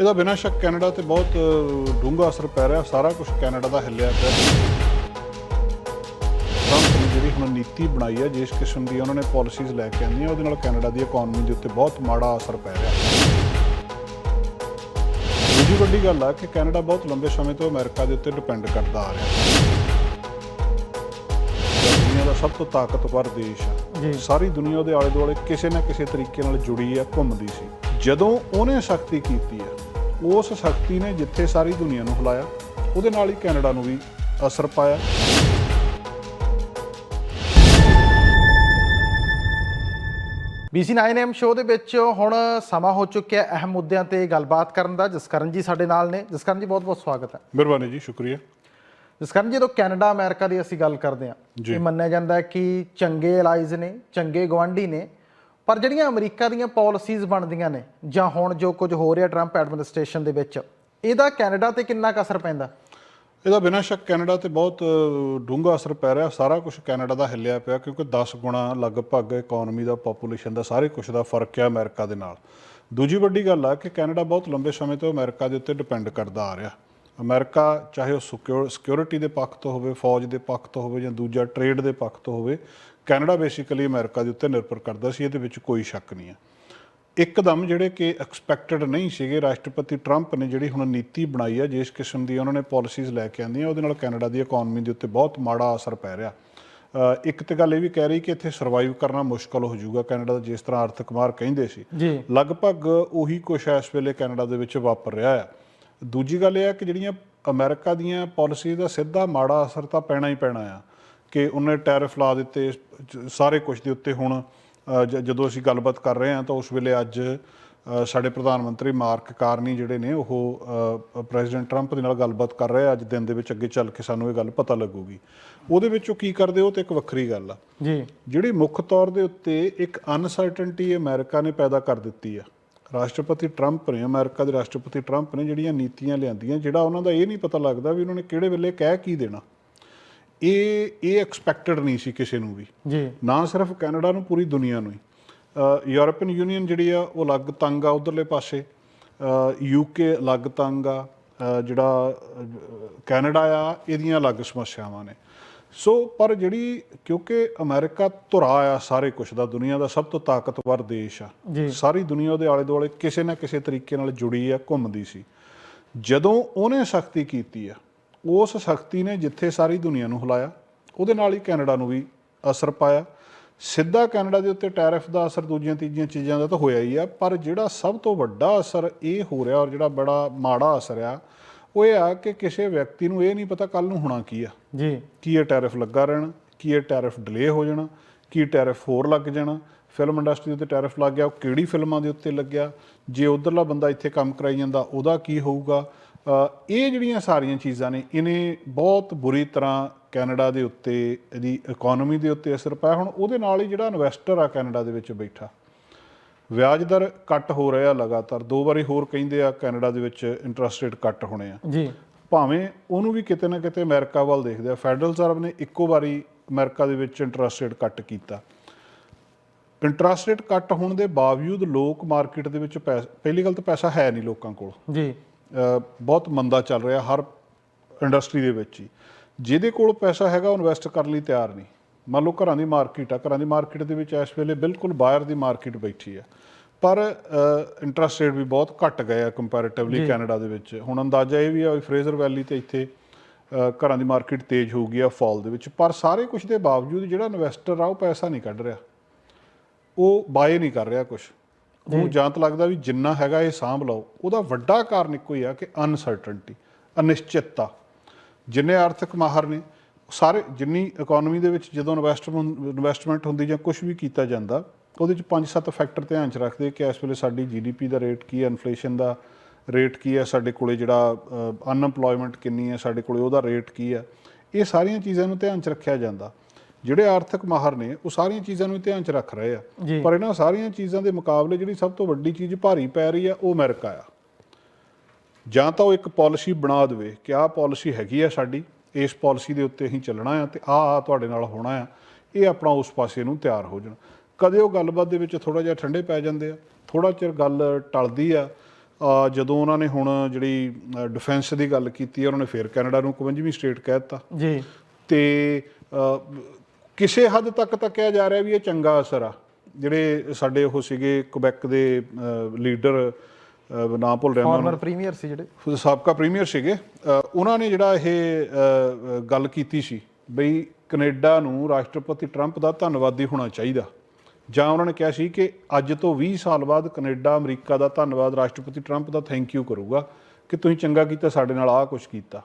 ਇਹਦਾ ਬਿਨਾਂ ਸ਼ੱਕ ਕੈਨੇਡਾ ਤੇ ਬਹੁਤ ਡੂੰਘਾ ਅਸਰ ਪੈ ਰਿਹਾ। ਸਾਰਾ ਕੁਝ ਕੈਨੇਡਾ ਦਾ ਹਿੱਲਿਆ ਪਿਆ। ਟਰੰਪ ਨੇ ਜਿਹੜੀ ਹੁਣ ਨੀਤੀ ਬਣਾਈ ਹੈ ਜਿਸ ਕਿਸਮ ਦੀ ਉਹਨਾਂ ਨੇ ਪਾਲਿਸੀਜ਼ ਲੈ ਕੇ ਆਂਦੀਆਂ। ਉਹਦੇ ਨਾਲ ਕੈਨੇਡਾ ਦੀ ਇਕਨੋਮੀ ਦੇ ਉੱਤੇ ਬਹੁਤ ਮਾੜਾ ਅਸਰ ਪੈ ਰਿਹਾ। ਦੂਜੀ ਵੱਡੀ ਗੱਲ ਆ ਕਿ ਕੈਨੇਡਾ ਬਹੁਤ ਲੰਬੇ ਸਮੇਂ ਤੋਂ ਅਮਰੀਕਾ ਦੇ ਉੱਤੇ ਡਿਪੈਂਡ ਕਰਦਾ ਆ ਰਿਹਾ। ਦੁਨੀਆ ਦਾ ਸਭ ਤੋਂ ਤਾਕਤਵਰ ਦੇਸ਼। ਆ। ਸਾਰੀ ਦੁਨੀਆ ਉਹਦੇ ਆਲੇ ਦੁਆਲੇ ਕਿਸੇ ਨਾ ਕਿਸੇ ਤਰੀਕੇ ਨਾਲ ਜੁੜੀ ਆ ਘੁੰਮਦੀ ਸੀ। ਜਦੋਂ ਉਹਨੇ ਸ਼ਕਤੀ ਕੀਤੀ ਆ ਉਸ ਸ਼ਕਤੀ ਨੇ ਜਿੱਥੇ ਸਾਰੀ ਦੁਨੀਆ ਨੂੰ ਹਿਲਾਇਆ ਉਹਦੇ ਨਾਲ ਹੀ ਕੈਨੇਡਾ ਨੂੰ ਵੀ ਅਸਰ ਪਾਇਆ। BC9M ਸ਼ੋਅ ਦੇ ਵਿੱਚ ਹੁਣ ਸਮਾਂ ਹੋ ਚੁੱਕਿਆ ਹੈ ਅਹਿਮ ਮੁੱਦਿਆਂ ਤੇ ਗੱਲਬਾਤ ਕਰਨ ਦਾ। ਜਸਕਰਨ ਜੀ ਸਾਡੇ ਨਾਲ ਨੇ। ਜਸਕਰਨ ਜੀ ਬਹੁਤ ਬਹੁਤ ਸਵਾਗਤ ਹੈ। ਮਿਹਰਬਾਨੀ ਜੀ ਸ਼ੁਕਰੀਆ। ਜਸਕਰਨ ਜੀ ਜਦੋਂ ਕੈਨੇਡਾ ਅਮਰੀਕਾ ਦੀ ਅਸੀਂ ਗੱਲ ਕਰਦੇ ਹਾਂ। ਇਹ ਮੰਨਿਆ ਜਾਂਦਾ ਹੈ ਕਿ ਚੰਗੇ ਅਲਾਈਜ਼ ਨੇ ਚੰਗੇ ਗਵਾਂਢੀ ਨੇ ਪਰ ਜਿਹੜੀਆਂ ਅਮਰੀਕਾ ਦੀਆਂ ਪਾਲਿਸੀਜ਼ ਬਣਦੀਆਂ ਨੇ, ਜਾਂ ਹੁਣ ਜੋ ਕੁਝ ਹੋ ਰਿਹਾ ਟਰੰਪ ਐਡਮਿਨਿਸਟ੍ਰੇਸ਼ਨ ਦੇ ਵਿੱਚ, ਇਹਦਾ ਕੈਨੇਡਾ ਤੇ ਕਿੰਨਾ ਕੁ ਅਸਰ ਪੈਂਦਾ? ਇਹਦਾ ਬਿਨਾਂ ਸ਼ੱਕ ਕੈਨੇਡਾ ਤੇ ਬਹੁਤ ਡੂੰਘਾ ਅਸਰ ਪੈ ਰਿਹਾ। ਸਾਰਾ ਕੁਝ ਕੈਨੇਡਾ ਦਾ ਹਿੱਲਿਆ ਪਿਆ, ਕਿਉਂਕਿ 10 ਗੁਣਾ ਲਗਭਗ ਇਕਨੋਮੀ ਦਾ ਪੋਪੂਲੇਸ਼ਨ ਦਾ ਸਾਰੇ ਕੁਝ ਦਾ ਫ਼ਰਕ ਹੈ ਅਮਰੀਕਾ ਦੇ ਨਾਲ। ਦੂਜੀ ਵੱਡੀ ਗੱਲ ਆ ਕਿ ਕੈਨੇਡਾ ਬਹੁਤ ਲੰਬੇ ਸਮੇਂ ਤੋਂ ਅਮਰੀਕਾ ਦੇ ਉੱਤੇ ਡਿਪੈਂਡ ਕਰਦਾ ਆ ਰਿਹਾ। ਅਮਰੀਕਾ ਚਾਹੇ ਉਹ ਸਿਕਿਉਰਿਟੀ ਦੇ ਪੱਖ ਤੋਂ ਹੋਵੇ ਫੌਜ ਦੇ ਪੱਖ ਤੋਂ ਹੋਵੇ ਜਾਂ ਦੂਜਾ ਟ੍ਰੇਡ ਦੇ ਪੱਖ ਤੋਂ ਹੋਵੇ ਕੈਨੇਡਾ ਬੇਸਿਕਲੀ ਅਮਰੀਕਾ ਦੇ ਉੱਤੇ ਨਿਰਭਰ ਕਰਦਾ ਸੀ ਇਹਦੇ ਵਿੱਚ ਕੋਈ ਸ਼ੱਕ ਨਹੀਂ ਹੈ। ਇੱਕਦਮ ਜਿਹੜੇ ਕਿ ਐਕਸਪੈਕਟਡ ਨਹੀਂ ਸੀਗੇ ਰਾਸ਼ਟਰਪਤੀ ਟਰੰਪ ਨੇ ਜਿਹੜੀ ਹੁਣ ਨੀਤੀ ਬਣਾਈ ਹੈ ਜਿਸ ਕਿਸਮ ਦੀ ਉਹਨਾਂ ਨੇ ਪਾਲਿਸੀਜ਼ ਲੈ ਕੇ ਆਂਦੀਆਂ ਉਹਦੇ ਨਾਲ ਕੈਨੇਡਾ ਦੀ ਇਕਨੋਮੀ ਦੇ ਉੱਤੇ ਬਹੁਤ ਮਾੜਾ ਅਸਰ ਪੈ ਰਿਹਾ। ਇੱਕ ਤੇ ਗੱਲ ਇਹ ਵੀ ਕਹਿ ਰਹੀ ਕਿ ਇੱਥੇ ਸਰਵਾਈਵ ਕਰਨਾ ਮੁਸ਼ਕਲ ਹੋ ਜਾਊਗਾ ਕੈਨੇਡਾ ਦਾ ਜਿਸ ਤਰ੍ਹਾਂ ਆਰਥਿਕ ਮਾਰ ਕਹਿੰਦੇ ਸੀ। ਲਗਭਗ ਉਹੀ ਕੁਛ ਇਸ ਵੇਲੇ ਕੈਨੇਡਾ ਦੇ ਵਿੱਚ ਵਾਪਰ ਰਿਹਾ ਹੈ ਦੂਜੀ ਗੱਲ ਇਹ ਹੈ ਕਿ ਜਿਹੜੀਆਂ ਅਮਰੀਕਾ ਦੀਆਂ ਪਾਲਿਸੀ ਦਾ ਸਿੱਧਾ ਮਾੜਾ ਅਸਰ ਤਾਂ ਪੈਣਾ ਹੀ ਪੈਣਾ ਆ ਕਿ ਉਹਨੇ ਟੈਰਿਫ ਲਾ ਦਿੱਤੇ ਸਾਰੇ ਕੁਝ ਦੇ ਉੱਤੇ ਹੁਣ ਜਦੋਂ ਅਸੀਂ ਗੱਲਬਾਤ ਕਰ ਰਹੇ ਹਾਂ ਤਾਂ ਉਸ ਵੇਲੇ ਅੱਜ ਸਾਡੇ ਪ੍ਰਧਾਨ ਮੰਤਰੀ ਮਾਰਕ ਕਾਰਨੀ ਜਿਹੜੇ ਨੇ ਉਹ ਪ੍ਰੈਜ਼ੀਡੈਂਟ ਟਰੰਪ ਦੇ ਨਾਲ ਗੱਲਬਾਤ ਕਰ ਰਹੇ ਆ ਅੱਜ ਦਿਨ ਦੇ ਵਿੱਚ ਅੱਗੇ ਚੱਲ ਕੇ ਸਾਨੂੰ ਇਹ ਗੱਲ ਪਤਾ ਲੱਗੂਗੀ। ਉਹਦੇ ਵਿੱਚ ਉਹ ਕੀ ਕਰਦੇ ਉਹ ਤੇ ਇੱਕ ਵੱਖਰੀ ਗੱਲ ਆ। ਜੀ। ਜਿਹੜੀ ਮੁੱਖ ਤੌਰ ਦੇ ਉੱਤੇ ਇੱਕ ਅਨਸਰਟਨਟੀ ਅਮਰੀਕਾ ਨੇ ਪੈਦਾ ਕਰ ਦਿੱਤੀ ਆ ਰਾਸ਼ਟਰਪਤੀ ਟਰੰਪ ਨੇ ਅਮਰੀਕਾ ਦੇ ਰਾਸ਼ਟਰਪਤੀ ਟਰੰਪ ਨੇ ਜਿਹੜੀਆਂ ਨੀਤੀਆਂ ਲਿਆਂਦੀਆਂ ਜਿਹੜਾ ਉਹਨਾਂ ਦਾ ਇਹ ਨਹੀਂ ਪਤਾ ਲੱਗਦਾ ਵੀ ਉਹਨਾਂ ਨੇ ਕਿਹੜੇ ਵੇਲੇ ਕਹਿ ਕੀ ਦੇਣਾ। ਇਹ ਇਹ ਐਕਸਪੈਕਟਡ ਨਹੀਂ ਸੀ ਕਿਸੇ ਨੂੰ ਵੀ। ਜੀ। ਨਾ ਸਿਰਫ ਕੈਨੇਡਾ ਨੂੰ ਪੂਰੀ ਦੁਨੀਆ ਨੂੰ ਹੀ। ਯੂਰਪੀਅਨ ਯੂਨੀਅਨ ਜਿਹੜੀ ਆ ਉਹ ਅਲੱਗ ਤੰਗ ਆ ਉਧਰਲੇ ਪਾਸੇ। ਯੂਕੇ ਅਲੱਗ ਤੰਗ ਆ। ਜਿਹੜਾ ਕੈਨੇਡਾ ਆ ਇਹਦੀਆਂ ਅਲੱਗ ਸਮੱਸਿਆਵਾਂ ਨੇ। ਸੋ ਪਰ ਜਿਹੜੀ ਕਿਉਂਕਿ ਅਮਰੀਕਾ ਧੁਰਾ ਆ ਸਾਰੇ ਕੁਝ ਦਾ ਦੁਨੀਆ ਦਾ ਸਭ ਤੋਂ ਤਾਕਤਵਰ ਦੇਸ਼ ਆ। ਸਾਰੀ ਦੁਨੀਆ ਦੇ ਆਲੇ ਦੁਆਲੇ ਕਿਸੇ ਨਾ ਕਿਸੇ ਤਰੀਕੇ ਨਾਲ ਜੁੜੀ ਆ ਘੁੰਮਦੀ ਸੀ ਜਦੋਂ ਉਹਨੇ ਸ਼ਕਤੀ ਕੀਤੀ ਆ ਉਸ ਸ਼ਕਤੀ ਨੇ ਜਿੱਥੇ ਸਾਰੀ ਦੁਨੀਆ ਨੂੰ ਹਿਲਾਇਆ ਉਹਦੇ ਨਾਲ ਹੀ ਕੈਨੇਡਾ ਨੂੰ ਵੀ ਅਸਰ ਪਾਇਆ ਸਿੱਧਾ ਕੈਨੇਡਾ ਦੇ ਉੱਤੇ ਟੈਰਿਫ ਦਾ ਅਸਰ ਦੂਜੀਆਂ ਤੀਜੀਆਂ ਚੀਜ਼ਾਂ ਦਾ ਤਾਂ ਹੋਇਆ ਹੀ ਆ ਪਰ ਜਿਹੜਾ ਸਭ ਤੋਂ ਵੱਡਾ ਅਸਰ ਇਹ ਹੋ ਰਿਹਾ ਔਰ ਜਿਹੜਾ ਬੜਾ ਮਾੜਾ ਅਸਰ ਆ ਉਹ ਇਹ ਆ ਕਿ ਕਿਸੇ ਵਿਅਕਤੀ ਨੂੰ ਇਹ ਨਹੀਂ ਪਤਾ ਕੱਲ ਨੂੰ ਹੋਣਾ ਕੀ ਆ। ਜੀ। ਕੀ ਇਹ ਟੈਰਿਫ ਲੱਗਾ ਰਹਿਣਾ ਕੀ ਇਹ ਟੈਰਿਫ ਡਿਲੇ ਹੋ ਜਾਣਾ ਕੀ ਟੈਰਿਫ ਹੋਰ ਲੱਗ ਜਾਣਾ। ਫਿਲਮ ਇੰਡਸਟਰੀ ਉੱਤੇ ਟੈਰਿਫ ਲੱਗ ਗਿਆ ਉਹ ਕਿਹੜੀ ਫਿਲਮਾਂ ਦੇ ਉੱਤੇ ਲੱਗਿਆ? ਜੇ ਉਧਰਲਾ ਬੰਦਾ ਇੱਥੇ ਕੰਮ ਕਰਾਈ ਜਾਂਦਾ ਉਹਦਾ ਕੀ ਹੋਊਗਾ? ਇਹ ਜਿਹੜੀਆਂ ਸਾਰੀਆਂ ਚੀਜ਼ਾਂ ਨੇ ਇਹਨੇ ਬਹੁਤ ਬੁਰੀ ਤਰ੍ਹਾਂ ਕੈਨੇਡਾ ਦੇ ਉੱਤੇ ਇਹਦੀ ਇਕਨੋਮੀ ਦੇ ਉੱਤੇ ਅਸਰ ਪਾਇਆ। ਹੁਣ ਉਹਦੇ ਨਾਲ ਹੀ ਜਿਹੜਾ ਇਨਵੈਸਟਰ ਆ ਕੈਨੇਡਾ ਦੇ ਵਿੱਚ ਬੈਠਾ। ਵਿਆਜ ਦਰ ਕੱਟ ਹੋ ਰਿਹਾ ਲਗਾਤਾਰ। ਦੋ ਵਾਰੀ ਹੋਰ ਕਹਿੰਦੇ ਆ ਕੈਨੇਡਾ ਦੇ ਵਿੱਚ ਇੰਟਰਸਟ ਰੇਟ ਕੱਟ ਹੋਣੇ ਆ। ਜੀ। ਭਾਵੇਂ ਉਹਨੂੰ ਵੀ ਕਿਤੇ ਨਾ ਕਿਤੇ ਅਮਰੀਕਾ ਵੱਲ ਦੇਖਦੇ ਆ ਫੈਡਰਲ ਰਿਜ਼ਰਵ ਨੇ ਇੱਕੋ ਵਾਰੀ ਅਮਰੀਕਾ ਦੇ ਵਿੱਚ ਇੰਟਰਸਟ ਰੇਟ ਕੱਟ ਕੀਤਾ। ਇੰਟਰਸਟ ਰੇਟ ਕੱਟ ਹੋਣ ਦੇ ਬਾਵਜੂਦ ਲੋਕ ਮਾਰਕੀਟ ਦੇ ਵਿੱਚ ਪੈਸਾ ਪਹਿਲੀ ਗੱਲ ਤਾਂ ਪੈਸਾ ਹੈ ਨਹੀਂ ਲੋਕਾਂ ਕੋਲ। ਜੀ। ਬਹੁਤ ਮੰਦਾ ਚੱਲ ਰਿਹਾ ਹਰ ਇੰਡਸਟਰੀ ਦੇ ਵਿੱਚ ਹੀ। ਜਿਹਦੇ ਕੋਲ ਪੈਸਾ ਹੈਗਾ ਉਹ ਇਨਵੈਸਟ ਕਰਨ ਲਈ ਤਿਆਰ ਨਹੀਂ। ਮੰਨ ਲਓ ਘਰਾਂ ਦੀ ਮਾਰਕੀਟ ਆ ਘਰਾਂ ਦੀ ਮਾਰਕੀਟ ਦੇ ਵਿੱਚ ਇਸ ਵੇਲੇ ਬਿਲਕੁਲ ਬਾਹਰ ਦੀ ਮਾਰਕੀਟ ਬੈਠੀ ਆ। ਪਰ ਇੰਟਰਸਟ ਰੇਟ ਵੀ ਬਹੁਤ ਘਟ ਗਏ ਆ ਕੰਪੈਰੀਟਿਵਲੀ ਕੈਨੇਡਾ ਦੇ ਵਿੱਚ। ਹੁਣ ਅੰਦਾਜ਼ਾ ਇਹ ਵੀ ਆ ਵੀ ਫਰੇਜ਼ਰ ਵੈਲੀ ਤੇ ਇੱਥੇ ਘਰਾਂ ਦੀ ਮਾਰਕੀਟ ਤੇਜ਼ ਹੋ ਗਈ ਆ ਫਾਲ ਦੇ ਵਿੱਚ। ਪਰ ਸਾਰੇ ਕੁਝ ਦੇ ਬਾਵਜੂਦ ਜਿਹੜਾ ਇਨਵੈਸਟਰ ਆ ਉਹ ਪੈਸਾ ਨਹੀਂ ਕੱਢ ਰਿਹਾ। ਉਹ ਬਾਏ ਨਹੀਂ ਕਰ ਰਿਹਾ ਕੁਝ ਉਹਨੂੰ ਜਾਂ। ਤਾਂ ਲੱਗਦਾ ਵੀ ਜਿੰਨਾ ਹੈਗਾ ਇਹ ਸਾਂਭ ਲਓ। ਉਹਦਾ ਵੱਡਾ ਕਾਰਨ ਇੱਕੋ ਹੀ ਆ ਕਿ ਅਨਸਰਟਨਟੀ ਅਨਿਸ਼ਚਿਤਤਾ। ਜਿੰਨੇ ਆਰਥਿਕ ਮਾਹਰ ਨੇ ਸਾਰੇ ਜਿੰਨੀ ਇਕਨੋਮੀ ਦੇ ਵਿੱਚ ਜਦੋਂ ਇਨਵੈਸਟਮੈਂਟ ਇਨਵੈਸਟਮੈਂਟ ਹੁੰਦੀ ਜਾਂ ਕੁਝ ਵੀ ਕੀਤਾ ਜਾਂਦਾ ਉਹਦੇ ਚ ਪੰਜ ਸੱਤ ਫੈਕਟਰ ਧਿਆਨ ਚ ਰੱਖਦੇ ਕਿ ਇਸ ਵੇਲੇ ਸਾਡੀ ਜੀਡੀਪੀ ਦਾ ਰੇਟ ਕੀ ਹੈ ਇਨਫਲੇਸ਼ਨ ਦਾ ਰੇਟ ਕੀ ਹੈ ਸਾਡੇ ਕੋਲੇ ਜਿਹੜਾ ਅਨਐਮਪਲੋਇਮੈਂਟ ਕਿੰਨੀ ਹੈ ਸਾਡੇ ਕੋਲੇ ਉਹਦਾ ਰੇਟ ਕੀ ਹੈ। ਇਹ ਸਾਰੀਆਂ ਚੀਜ਼ਾਂ ਨੂੰ ਧਿਆਨ ਚ ਰੱਖਿਆ ਜਾਂਦਾ। ਜਿਹੜੇ ਆਰਥਿਕ ਮਾਹਰ ਨੇ ਉਹ ਸਾਰੀਆਂ ਚੀਜ਼ਾਂ ਨੂੰ ਧਿਆਨ ਚ ਰੱਖ ਰਹੇ ਆ। ਪਰ ਇਹਨਾਂ ਸਾਰੀਆਂ ਚੀਜ਼ਾਂ ਦੇ ਮੁਕਾਬਲੇ ਜਿਹੜੀ ਸਭ ਤੋਂ ਵੱਡੀ ਚੀਜ਼ ਭਾਰੀ ਪੈ ਰਹੀ ਆ ਉਹ ਅਮਰੀਕਾ ਆ। ਜਾਂ ਤਾਂ ਉਹ ਇੱਕ ਪਾਲਿਸੀ ਬਣਾ ਦੇਵੇ ਕਿ ਆਹ ਪਾਲਿਸੀ ਹੈਗੀ ਆ ਸਾਡੀ ਇਸ ਪਾਲਿਸੀ ਦੇ ਉੱਤੇ ਅਸੀਂ ਚੱਲਣਾ ਆ ਤੇ ਆਹ ਆਹ ਤੁਹਾਡੇ ਨਾਲ ਹੋਣਾ ਆ। ਇਹ ਆਪਣਾ ਉਸ ਪਾਸੇ ਨੂੰ ਤਿਆਰ ਹੋ ਜਾਣ। ਕਦੇ ਉਹ ਗੱਲਬਾਤ ਦੇ ਵਿੱਚ ਥੋੜਾ ਜਿਹਾ ਠੰਡੇ ਪੈ ਜਾਂਦੇ ਆ ਥੋੜਾ ਚਿਰ ਗੱਲ ਟਲਦੀ ਆ। ਜਦੋਂ ਉਹਨਾਂ ਨੇ ਹੁਣ ਜਿਹੜੀ ਡਿਫੈਂਸ ਦੀ ਗੱਲ ਕੀਤੀ ਹੈ ਉਹਨਾਂ ਨੇ ਫਿਰ ਕੈਨੇਡਾ ਨੂੰ 51ਵੀਂ ਸਟੇਟ ਕਹਿ ਦਿੱਤਾ। ਜੀ। ਤੇ ਕਿਸੇ ਹੱਦ ਤੱਕ ਤਾਂ ਕਿਹਾ ਜਾ ਰਿਹਾ ਵੀ ਇਹ ਚੰਗਾ ਅਸਰ ਆ। ਜਿਹੜੇ ਸਾਡੇ ਉਹ ਸੀਗੇ ਕੁਬੈਕ ਦੇ ਲੀਡਰ ਨਾਂ ਭੁੱਲ ਰਿਹਾ ਮੈਂ ਫਾਰਮਰ ਪ੍ਰੀਮੀਅਰ ਸੀ ਜਿਹੜੇ। ਸਾਬਕਾ ਪ੍ਰੀਮੀਅਰ ਸੀਗੇ। ਉਹਨਾਂ ਨੇ ਜਿਹੜਾ ਇਹ ਗੱਲ ਕੀਤੀ ਸੀ ਬਈ ਕੈਨੇਡਾ ਨੂੰ ਰਾਸ਼ਟਰਪਤੀ ਟਰੰਪ ਦਾ ਧੰਨਵਾਦੀ ਹੋਣਾ ਚਾਹੀਦਾ। ਜਾਂ ਉਹਨਾਂ ਨੇ ਕਿਹਾ ਸੀ ਕਿ ਅੱਜ ਤੋਂ 20 ਸਾਲ ਬਾਅਦ ਕੈਨੇਡਾ ਅਮਰੀਕਾ ਦਾ ਧੰਨਵਾਦ ਰਾਸ਼ਟਰਪਤੀ ਟਰੰਪ ਦਾ ਥੈਂਕ ਯੂ ਕਰੂਗਾ ਕਿ ਤੁਸੀਂ ਚੰਗਾ ਕੀਤਾ ਸਾਡੇ ਨਾਲ ਆਹ ਕੁਝ ਕੀਤਾ।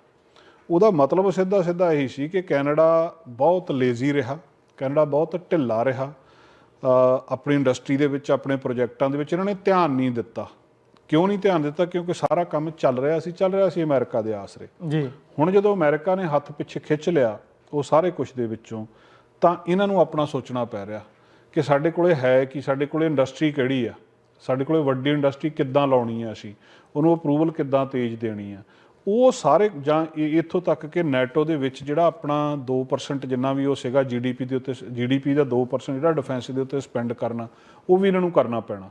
ਉਹਦਾ ਮਤਲਬ ਸਿੱਧਾ ਸਿੱਧਾ ਇਹੀ ਸੀ ਕਿ ਕੈਨੇਡਾ ਬਹੁਤ ਲੇਜ਼ੀ ਰਿਹਾ ਕੈਨੇਡਾ ਬਹੁਤ ਢਿੱਲਾ ਰਿਹਾ। ਆਪਣੀ ਇੰਡਸਟਰੀ ਦੇ ਵਿੱਚ ਆਪਣੇ ਪ੍ਰੋਜੈਕਟਾਂ ਦੇ ਵਿੱਚ ਇਹਨਾਂ ਨੇ ਧਿਆਨ ਨਹੀਂ ਦਿੱਤਾ। ਕਿਉਂ ਨਹੀਂ ਧਿਆਨ ਦਿੱਤਾ? ਕਿਉਂਕਿ ਸਾਰਾ ਕੰਮ ਚੱਲ ਰਿਹਾ ਸੀ ਚੱਲ ਰਿਹਾ ਸੀ ਅਮਰੀਕਾ ਦੇ ਆਸਰੇ। ਜੀ। ਹੁਣ ਜਦੋਂ ਅਮਰੀਕਾ ਨੇ ਹੱਥ ਪਿੱਛੇ ਖਿੱਚ ਲਿਆ ਉਹ ਸਾਰੇ ਕੁਝ ਦੇ ਵਿੱਚੋਂ ਤਾਂ ਇਹਨਾਂ ਨੂੰ ਆਪਣਾ ਸੋਚਣਾ ਪੈ ਰਿਹਾ ਕਿ ਸਾਡੇ ਕੋਲੇ ਹੈ ਕਿ ਸਾਡੇ ਕੋਲੇ ਇੰਡਸਟਰੀ ਕਿਹੜੀ ਆ? ਸਾਡੇ ਕੋਲੇ ਵੱਡੀ ਇੰਡਸਟਰੀ ਕਿੱਦਾਂ ਲਾਉਣੀ ਆ ਅਸੀਂ? ਉਹਨੂੰ ਅਪਰੂਵਲ ਕਿੱਦਾਂ ਤੇਜ਼ ਦੇਣੀ ਆ? ਉਹ ਸਾਰੇ ਜਾਂ ਇਹ- ਇੱਥੋਂ ਤੱਕ ਕਿ ਨੈਟੋ ਦੇ ਵਿੱਚ ਜਿਹੜਾ ਆਪਣਾ 2% ਜਿੰਨਾ ਵੀ ਉਹ ਸੀਗਾ ਜੀਡੀਪੀ ਦੇ ਉੱਤੇ ਜੀਡੀਪੀ ਦਾ 2% ਜਿਹੜਾ ਡਿਫੈਂਸ ਦੇ ਉੱਤੇ ਸਪੈਂਡ ਕਰਨਾ ਉਹ ਵੀ ਇਹਨਾਂ ਨੂੰ ਕਰਨਾ ਪੈਣਾ।